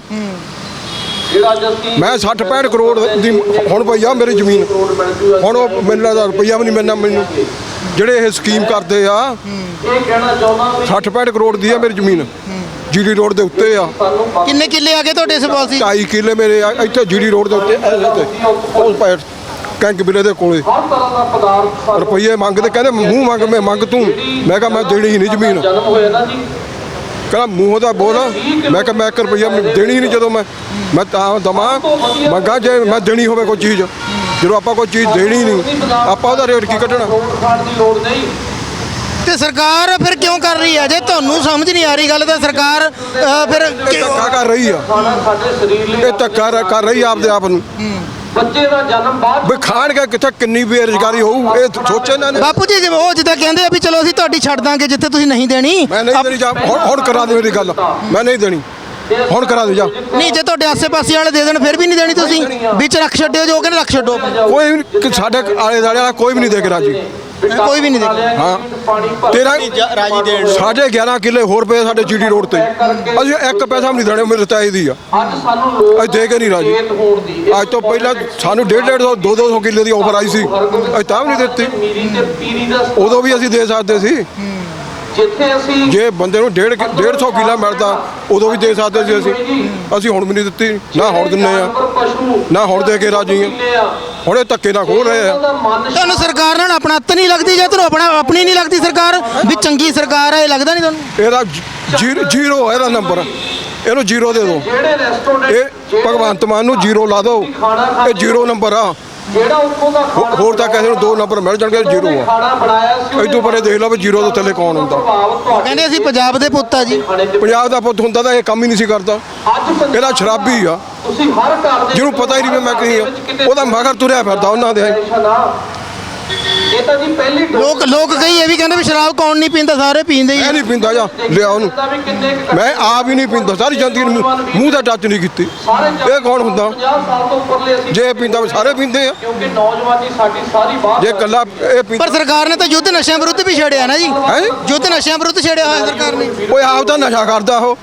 ਮੈਂ 60 65 ਕਰੋੜ ਦੀ ਹੁਣ ਪਈ ਆ ਮੇਰੀ ਜ਼ਮੀਨ। ਹੁਣ ਉਹ ਮੈਨੂੰ ਲੱਗਦਾ ਰੁਪਈਆ ਵੀ ਨਹੀਂ ਮਿਲਣਾ ਮੈਨੂੰ। ਜਿਹੜੇ ਇਹ ਸਕੀਮ ਕਰਦੇ ਆ 60 65 ਕਰੋੜ ਦੀ ਆ ਮੇਰੀ ਜ਼ਮੀਨ। ਜੀਡੀ ਰੋਡ ਦੇ ਉੱਤੇ ਆ। ਕਿੰਨੇ ਕਿੱਲੇ ਆ ਗਏ ਤੁਹਾਡੇ ਇਸ 2.5 ਕਿੱਲੇ ਮੇਰੇ ਆ ਇੱਥੇ ਜੀਡੀ ਰੋਡ ਦੇ ਉੱਤੇ ਇਹਦੇ ਤੇ ਉਸ ਪਾਸੇ ਕੈਂਕ ਬਿਲੇ ਦੇ ਕੋਲੇ। ਰੁਪਈਏ ਮੰਗਦੇ ਕਹਿੰਦੇ ਮੂੰਹ ਮੰਗ ਮੈਂ ਮੰਗ ਤੂੰ। ਮੈਂ ਕਿਹਾ ਮੈਂ ਦੇਣੀ ਹੀ ਨਹੀਂ ਜ਼ਮੀਨ। ਕਹਿੰਦਾ ਮੂੰਹ ਦਾ ਬੋਲ। ਮੈਂ ਕਿਹਾ ਮੈਂ 1 ਰੁਪਈਆ ਦੇਣੀ ਨਹੀਂ ਜਦੋਂ ਮੈਂ ਮੈਂ ਤਾਂ ਦਵਾਂ। ਮੰਗਾ ਜੇ ਮੈਂ ਦੇਣੀ ਹੋਵੇ ਕੋਈ ਚੀਜ਼ ਜਦੋਂ ਆਪਾਂ ਕੋਈ ਚੀਜ਼ ਦੇਣੀ ਨਹੀਂ ਆਪਾਂ ਉਹਦਾ ਰੇਟ ਕੀ ਕੱਢਣਾ? ਤੇ ਸਰਕਾਰ ਫਿਰ ਕਿਉਂ ਕਰ ਰਹੀ ਹੈ ਜੇ ਤੁਹਾਨੂੰ ਸਮਝ ਨਹੀਂ ਆ ਰਹੀ ਗੱਲ ਤਾਂ ਸਰਕਾਰ ਫਿਰ ਧੱਕਾ ਕਰ ਰਹੀ ਆ। ਇਹ ਧੱਕਾ ਕਰ ਰਹੀ ਆ ਆਪਦੇ ਆਪ ਨੂੰ। ਬੱਚੇ ਦਾ ਜਨਮ ਬਾਅਦ ਵੀ ਖਾਣਗੇ ਕਿੱਥੇ ਕਿੰਨੀ ਬੇਰੁਜ਼ਗਾਰੀ ਹੋਊ ਇਹ ਸੋਚੇ ਨਾ। ਬਾਪੂ ਜੀ ਜਿਵੇਂ ਉਹ ਜਿੱਦਾਂ ਕਹਿੰਦੇ ਆ ਵੀ ਚਲੋ ਅਸੀਂ ਤੁਹਾਡੀ ਛੱਡ ਦਾਂਗੇ ਜਿੱਥੇ ਤੁਸੀਂ ਨਹੀਂ ਦੇਣੀ ਮੈਂ ਨਹੀਂ ਦੇਣੀ ਜਾ ਹੁਣ ਹੁਣ ਕਰਾ ਦੇ ਮੇਰੀ ਗੱਲ। ਮੈਂ ਨਹੀਂ ਦੇਣੀ। ਹੁਣ ਕਰਾ ਦੇ ਜਾ ਨਹੀਂ ਜੇ ਤੁਹਾਡੇ ਆਸੇ-ਪਾਸੇ ਵਾਲੇ ਦੇ ਦੇਣ ਫਿਰ ਵੀ ਨਹੀਂ ਦੇਣੀ ਤੁਸੀਂ। ਵਿੱਚ ਰੱਖ ਛੱਡਿਓ ਜੋ ਕਹਿੰਦੇ ਰੱਖ ਛੱਡੋ। ਕੋਈ ਕਿ ਸਾਡੇ ਆਲੇ ਦੁਆਲੇ ਵਾਲਾ ਕੋਈ ਵੀ ਨਹੀਂ ਦੇ ਕੇ ਰਾਜੀ ਕੋਈ ਵੀ ਨਹੀਂ ਦੇ ਹਾਂ। ਤੇਰਾ ਰਾਜੀ ਦੇਣ। ਸਾਡੇ 11 ਕਿੱਲੇ ਹੋਰ ਪਏ ਸਾਡੇ ਜੀਡੀ ਰੋਡ ਤੇ। ਅਸੀਂ ਇੱਕ ਪੈਸਾ ਵੀ ਨਹੀਂ ਦੇਣੇ ਮੇਰੇ ਤਾਏ ਦੀ ਆ। ਅੱਜ ਸਾਨੂੰ ਲੋਕ ਦੇ ਕੇ ਨਹੀਂ ਰਾਜੀ। ਅੱਜ ਤੋਂ ਪਹਿਲਾਂ ਸਾਨੂੰ 1.5 2 200 ਕਿੱਲੇ ਦੀ ਆਫਰ ਆਈ ਸੀ। ਅਸੀਂ ਤਾਂ ਵੀ ਨਹੀਂ ਦਿੱਤੀ। ਉਦੋਂ ਵੀ ਅਸੀਂ ਦੇ ਸਕਦੇ ਸੀ। ਜਿੱਥੇ ਅਸੀਂ ਜੇ ਬੰਦੇ ਨੂੰ 1.5 150 ਕਿੱਲਾ ਮਿਲਦਾ ਉਦੋਂ ਵੀ ਦੇ ਸਕਦੇ ਸੀ ਅਸੀਂ। ਅਸੀਂ ਹੁਣ ਵੀ ਨਹੀਂ ਦਿੱਤੀ। ਨਾ ਹੁਣ ਦਿੰਨੇ ਆ। ਨਾ ਹੁਣ ਦੇ ਕੇ ਰਾਜੀ ਆ ਹੁਣ ਇਹ ਧੱਕੇ ਨਾਲ ਖੋਲ ਰਹੇ ਆ। ਤੁਹਾਨੂੰ ਸਰਕਾਰ ਨਾਲ ਆਪਣਾ ਅੱਤ ਨਹੀਂ ਲੱਗਦੀ ਜੇ ਤੁਹਾਨੂੰ ਆਪਣਾ ਆਪਣੀ ਨਹੀਂ ਲੱਗਦੀ ਸਰਕਾਰ? ਵੀ ਚੰਗੀ ਸਰਕਾਰ ਹੈ ਇਹ ਲੱਗਦਾ ਨਹੀਂ ਤੁਹਾਨੂੰ? ਇਹਦਾ ਜ਼ੀਰੋ ਹੈ ਇਹਦਾ ਨੰਬਰ ਇਹਨੂੰ ਜ਼ੀਰੋ ਦੇ ਦਿਓ। ਇਹ ਭਗਵੰਤ ਮਾਨ ਨੂੰ ਜ਼ੀਰੋ ਲਾ ਦਿਓ। ਇਹ ਜ਼ੀਰੋ ਨੰਬਰ ਆ। ਜਿਹੜਾ ਉੱਥੋਂ ਦਾ ਹੋ- ਖਾਣਾ ਹੋਰ ਤਾਂ ਕਿਸੇ ਨੂੰ ਦੋ ਨੰਬਰ ਮਿਲ ਜਾਣਗੇ ਜ਼ੀਰੋ ਆ। ਖਾਣਾ ਬਣਾਇਆ ਸੀ ਇਦੋਂ ਪਰੇ ਦੇਖ ਲਓ ਵੀ ਜ਼ੀਰੋ ਤੋਂ ਥੱਲੇ ਕੌਣ ਹੁੰਦਾ। ਕਹਿੰਦੇ ਅਸੀਂ ਪੰਜਾਬ ਦੇ ਪੁੱਤ ਆ ਜੀ। ਤੇ ਪੰਜਾਬ ਦਾ ਪੁੱਤ ਹੁੰਦਾ ਤਾਂ ਇਹ ਕੰਮ ਹੀ ਨਹੀਂ ਸੀ ਕਰਦਾ। ਇਹਦਾ ਸ਼ਰਾਬੀ ਆ। ਜਿਹਨੂੰ ਪਤਾ ਹੀ ਨਹੀਂ ਮੈਂ ਕੀ ਆ। ਉਹਦਾ ਮਗਰ ਤੁਰਿਆ ਫਿਰਦਾ ਉਹਨਾਂ ਦੇ। ਇਹ ਤਾਂ ਜੀ ਪਹਿਲੀ ਡੋਜ਼ ਲੋਕ ਲੋਕ ਕਈ ਇਹ ਵੀ ਕਹਿੰਦੇ ਵੀ ਸ਼ਰਾਬ ਕੌਣ ਨਹੀਂ ਪੀਂਦਾ ਸਾਰੇ ਪੀਂਦੇ ਹੀ ਮੈਂ ਆ। ਨਹੀਂ ਪੀਂਦਾ ਜਾ ਲਿਆ ਉਹਨੂੰ। ਦਾ ਵੀ ਕਿੰਨੇ ਕੁ ਮੈਂ ਆਪ ਹੀ ਨਹੀਂ ਪੀਂਦਾ ਸਾਰੀ ਜ਼ਿੰਦਗੀ ਨੂੰ ਮੂੰਹ- ਮੂੰਹ ਦਾ ਟੱਚ ਨਹੀਂ ਕੀਤੀ। ਸਾਰੇ ਇਹ ਕੌਣ ਹੁੰਦਾ? 50 ਸਾਲ ਤੋਂ ਉੱਪਰਲੇ ਅਸੀਂ ਜੇ ਪੀਂਦਾ ਸਾਰੇ ਪੀਂਦੇ ਆ। ਕਿਉਂਕਿ ਨੌਜਵਾਨੀ ਸਾਡੀ ਸਾਰੀ ਬਾਹਰ ਜੇ ਕੱਲਾ ਇਹ ਪੀਂਦਾ ਪਰ ਸਰਕਾਰ ਨੇ ਤਾਂ ਯੁੱਧ ਨਸ਼ਿਆਂ ਵਿਰੁੱਧ ਵੀ ਛੇੜਿਆ ਨਾ ਜੀ। ਹੈਂ? ਯੁੱਧ ਨਸ਼ਿਆਂ ਵਿਰੁੱਧ ਛੇੜਿਆ ਹੋਇਆ ਸਰਕਾਰ ਨੇ। ਕੋਈ ਆਪ ਤਾਂ ਨਸ਼ਾ ਕਰਦਾ ਉਹ।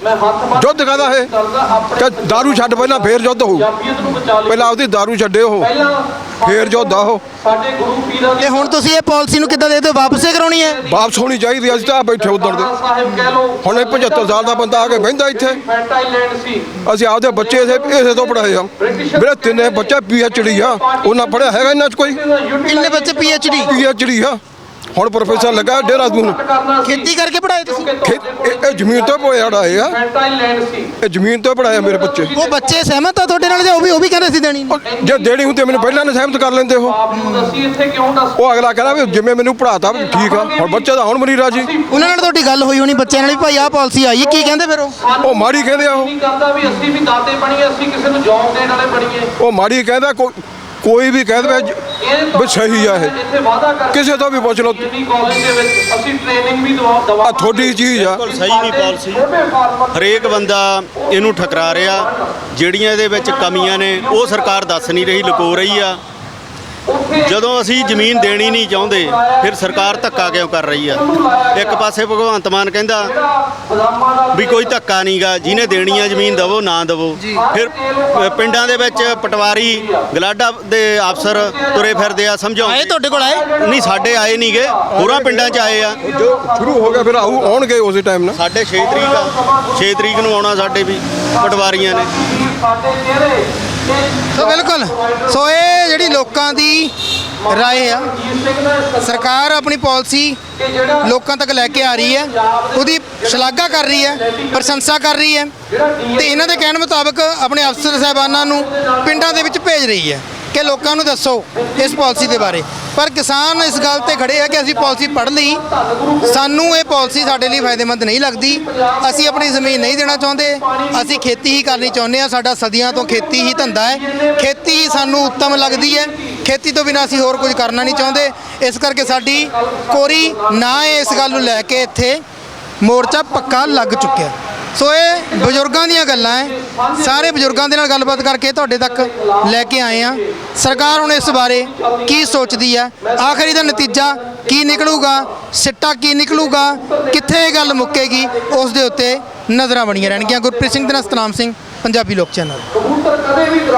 ਯੁੱਧ ਕਰਦਾ ਇਹ। ਆਪਣੇ ਕਿ ਦਾਰੂ ਛੱਡ ਪਹਿਲਾਂ ਫੇਰ ਯੁੱਧ ਹੋਊ। ਪੰਜਾਬੀਅਤ ਨੂੰ ਬਚਾ ਲਈ। ਪਹਿਲਾਂ ਆਪਦੀ ਦਾਰੂ ਛੱਡੇ ਉਹ। ਪਹਿਲਾਂ ਫੇਰ ਯੁੱਧ ਆ ਉਹ। ਸਾਡੇ ਗੁਰੂ ਪੀਰਾਂ ਦੀ ਤੇ ਹੁਣ ਤੁਸੀਂ ਇਹ ਪਾਲਿਸੀ ਨੂੰ ਕਿੱਦਾਂ ਦੇ ਦਿਓ ਵਾਪਸੇ ਕਰਾਉਣੀ ਹੈ? ਵਾਪਸ ਹੋਣੀ ਚਾਹੀਦੀ ਅਸੀਂ ਤਾਂ ਬੈਠੇ ਉਧਰ ਦੇ। ਹੁਣ ਇਹ 75 ਸਾਲ ਦਾ ਬੰਦਾ ਆ ਕੇ ਬਹਿੰਦਾ ਇੱਥੇ। ਅਸੀਂ ਆਪਦੇ ਬੱਚੇ ਇਸੇ ਇਸੇ ਤੋਂ ਪੜਾਏ ਆ। ਮੇਰੇ ਤਿੰਨੇ ਬੱਚੇ ਪੀਐਚਡੀ ਆ। ਉਹਨਾਂ ਪੜਿਆ ਹੈਗਾ ਇਹਨਾਂ ਚ ਕੋਈ? ਕਿੰਨੇ ਬੱਚੇ ਪੀਐਚਡੀ? ਪੀਐਚਡੀ ਆ। ਹੁਣ ਪ੍ਰੋਫੈਸਰ ਲੱਗਾ ਕਰਨਾ ਸੀ ਖੇਤੀ ਕਰਕੇ ਪੜਾਏ ਤੁਸੀਂ? ਇਹ ਜ਼ਮੀਨ ਤੋਂ ਪੜਾਏ ਆ। ਇਹ ਜ਼ਮੀਨ ਤੋਂ ਪੜਾਏ ਮੇਰੇ ਬੱਚੇ। ਉਹ ਬੱਚੇ ਸਹਿਮਤ ਆ ਤੁਹਾਡੇ ਨਾਲ ਜਾਂ ਉਹ ਵੀ ਉਹ ਵੀ ਕਹਿੰਦੇ ਸੀ ਦੇਣੀ ਜੇ ਦੇਣੀ ਹੁੰਦੀ ਮੈਨੂੰ ਪਹਿਲਾਂ ਨੇ ਸਹਿਮਤ ਕਰ ਲੈਂਦੇ ਉਹ। ਬਾਵਜੂਦ ਅਸੀਂ ਇੱਥੇ ਕਿਉਂ ਦੱਸ ਉਹ ਅਗਲਾ ਕਹਿੰਦਾ ਵੀ ਜਿਵੇਂ ਮੈਨੂੰ ਪੜਾਤਾ ਠੀਕ ਆ ਹੁਣ ਬੱਚੇ ਦਾ ਹੁਣ ਮਰੀ ਰਾਜੀ। ਉਹਨਾਂ ਨਾਲ ਤੁਹਾਡੀ ਗੱਲ ਹੋਈ ਹੋਣੀ ਬੱਚਿਆਂ ਨਾਲ ਵੀ ਭਾਈ ਆਹ ਪਾਲਿਸੀ ਆਈ ਕੀ ਕਹਿੰਦੇ ਫਿਰ ਉਹ? ਉਹ ਮਾੜੀ ਕਹਿੰਦੇ ਆ ਉਹ। ਨਹੀਂ ਕਰਦਾ ਵੀ ਅਸੀਂ ਵੀ ਦਾਤੇ ਬਣੀਏ ਅਸੀਂ ਕਿਸੇ ਨੂੰ ਜੌਬ ਦੇਣ ਵਾਲੇ ਬਣੀਏ। ਉਹ ਮਾੜੀ ਕਹਿੰਦਾ ਕੋਈ ਕੋਈ ਵੀ ਕਹਿ ਦੇਵੇ ਵੀ ਸਹੀ ਆ ਇਹ। ਕਿਸੇ ਤੋਂ ਵੀ ਪੁੱਛ ਲਓ। ਕਾਲਜ ਦੇ ਵਿੱਚ ਅਸੀਂ ਟ੍ਰੇਨਿੰਗ ਵੀ ਦਵਾ ਦਵਾ ਆ ਤੁਹਾਡੀ ਚੀਜ਼ ਆ। ਬਿਲਕੁਲ ਸਹੀ ਨਹੀਂ ਪਾਲਿਸੀ। ਹਰੇਕ ਬੰਦਾ ਇਹਨੂੰ ਠਕਰਾ ਰਿਹਾ। ਜਿਹੜੀਆਂ ਇਹਦੇ ਵਿੱਚ ਕਮੀਆਂ ਨੇ ਉਹ ਸਰਕਾਰ ਦੱਸ ਨਹੀਂ ਰਹੀ ਲੁਕੋ ਰਹੀ ਆ। ਜਦੋਂ ਅਸੀਂ ਜ਼ਮੀਨ ਦੇਣੀ ਨਹੀਂ ਚਾਹੁੰਦੇ ਫਿਰ ਸਰਕਾਰ ਧੱਕਾ ਕਿਉਂ ਕਰ ਰਹੀ ਆ? ਇੱਕ ਪਾਸੇ ਭਗਵੰਤ ਮਾਨ ਕਹਿੰਦਾ ਵੀ ਕੋਈ ਧੱਕਾ ਨਹੀਂਗਾ ਜਿਹਨੇ ਦੇਣੀ ਆ ਜ਼ਮੀਨ ਦਵੋ ਨਾ ਦਵੋ। ਫਿਰ ਪਿੰਡਾਂ ਦੇ ਵਿੱਚ ਪਟਵਾਰੀ ਗਲਾਡਾ ਦੇ ਅਫਸਰ ਤੁਰੇ ਫਿਰਦੇ ਆ ਸਮਝਾਓ ਆਏ ਤੁਹਾਡੇ ਕੋਲ ਆਏ? ਨਹੀਂ ਸਾਡੇ ਆਏ ਨਹੀਂਗੇ ਹੋਰਾਂ ਪਿੰਡਾਂ 'ਚ ਆਏ ਆ। ਜੋ ਸ਼ੁਰੂ ਹੋ ਗਿਆ ਫਿਰ ਆਉ ਆਉਣਗੇ ਉਸੇ ਟਾਈਮ ਨਾਲ ਸਾਡੇ 6 ਤਰੀਕ ਆ 6 ਤਰੀਕ ਨੂੰ ਆਉਣਾ ਸਾਡੇ ਵੀ ਪਟਵਾਰੀਆਂ ਨੇ। ਸਾਡੇ ਚਿਹਰੇ ਤੇ ਸੋ ਬਿਲਕੁਲ, ਸੋ ਇਹ ਜਿਹੜੀ ਲੋਕਾਂ ਦੀ ਰਾਏ ਆ, ਸਰਕਾਰ ਆਪਣੀ ਪਾਲਿਸੀ ਲੋਕਾਂ ਤੱਕ ਲੈ ਕੇ ਆ ਰਹੀ ਹੈ, ਉਹਦੀ ਸ਼ਲਾਘਾ ਕਰ ਰਹੀ ਹੈ, ਪ੍ਰਸ਼ੰਸਾ ਕਰ ਰਹੀ ਹੈ ਤੇ ਇਹਨਾਂ ਦੇ ਕਹਿਣ ਮੁਤਾਬਕ ਆਪਣੇ ਅਫਸਰ ਸਾਹਿਬਾਨਾਂ ਨੂੰ ਪਿੰਡਾਂ ਦੇ ਵਿੱਚ ਭੇਜ ਰਹੀ ਹੈ ਕਿ ਲੋਕਾਂ ਨੂੰ ਦੱਸੋ ਇਸ ਪਾਲਿਸੀ ਦੇ ਬਾਰੇ। ਪਰ ਕਿਸਾਨ ਇਸ ਗੱਲ ਤੇ ਖੜੇ ਆ ਕਿ ਅਸੀਂ ਪਾਲਿਸੀ ਪੜ੍ਹ ਲਈ। ਸਾਨੂੰ ਇਹ ਪਾਲਿਸੀ ਸਾਡੇ ਲਈ ਫਾਇਦੇਮੰਦ ਨਹੀਂ ਲੱਗਦੀ। ਅਸੀਂ ਆਪਣੀ ਜ਼ਮੀਨ ਨਹੀਂ ਦੇਣਾ ਚਾਹੁੰਦੇ। ਅਸੀਂ ਖੇਤੀ ਹੀ ਕਰਨੀ ਚਾਹੁੰਦੇ ਆ ਸਾਡਾ ਸਦੀਆਂ ਤੋਂ ਖੇਤੀ ਹੀ ਧੰਦਾ ਹੈ। ਖੇਤੀ ਹੀ ਸਾਨੂੰ ਉੱਤਮ ਲੱਗਦੀ ਹੈ। ਖੇਤੀ ਤੋਂ ਬਿਨਾਂ ਅਸੀਂ ਹੋਰ ਕੁਝ ਕਰਨਾ ਨਹੀਂ ਚਾਹੁੰਦੇ। ਇਸ ਕਰਕੇ ਸਾਡੀ ਕੋਰੀ ਨਾ ਇਸ ਗੱਲ ਨੂੰ ਲੈ ਕੇ ਇੱਥੇ ਮੋਰਚਾ ਪੱਕਾ ਲੱਗ ਚੁੱਕਿਆ। ਸੋ ਇਹ ਬਜ਼ੁਰਗਾਂ ਦੀਆਂ ਗੱਲਾਂ ਹੈ ਸਾਰੇ ਬਜ਼ੁਰਗਾਂ ਦੇ ਨਾਲ ਗੱਲਬਾਤ ਕਰਕੇ ਤੁਹਾਡੇ ਤੱਕ ਲੈ ਕੇ ਆਏ ਆ। ਸਰਕਾਰ ਹੁਣ ਇਸ ਬਾਰੇ ਕੀ ਸੋਚਦੀ ਹੈ ਆਖਰੀ ਦਾ ਨਤੀਜਾ ਕੀ ਨਿਕਲੂਗਾ? ਸਿੱਟਾ ਕੀ ਨਿਕਲੂਗਾ? ਕਿੱਥੇ ਇਹ ਗੱਲ ਮੁੱਕੇਗੀ? ਉਸ ਦੇ ਉੱਤੇ ਨਜ਼ਰਾਂ ਬਣੀਆਂ ਰਹਿਣਗੀਆਂ। ਗੁਰਪ੍ਰੀਤ ਸਿੰਘ ਦੇ ਨਾਲ ਸਤਨਾਮ ਸਿੰਘ, ਪੰਜਾਬੀ ਲੋਕ ਚੈਨਲ।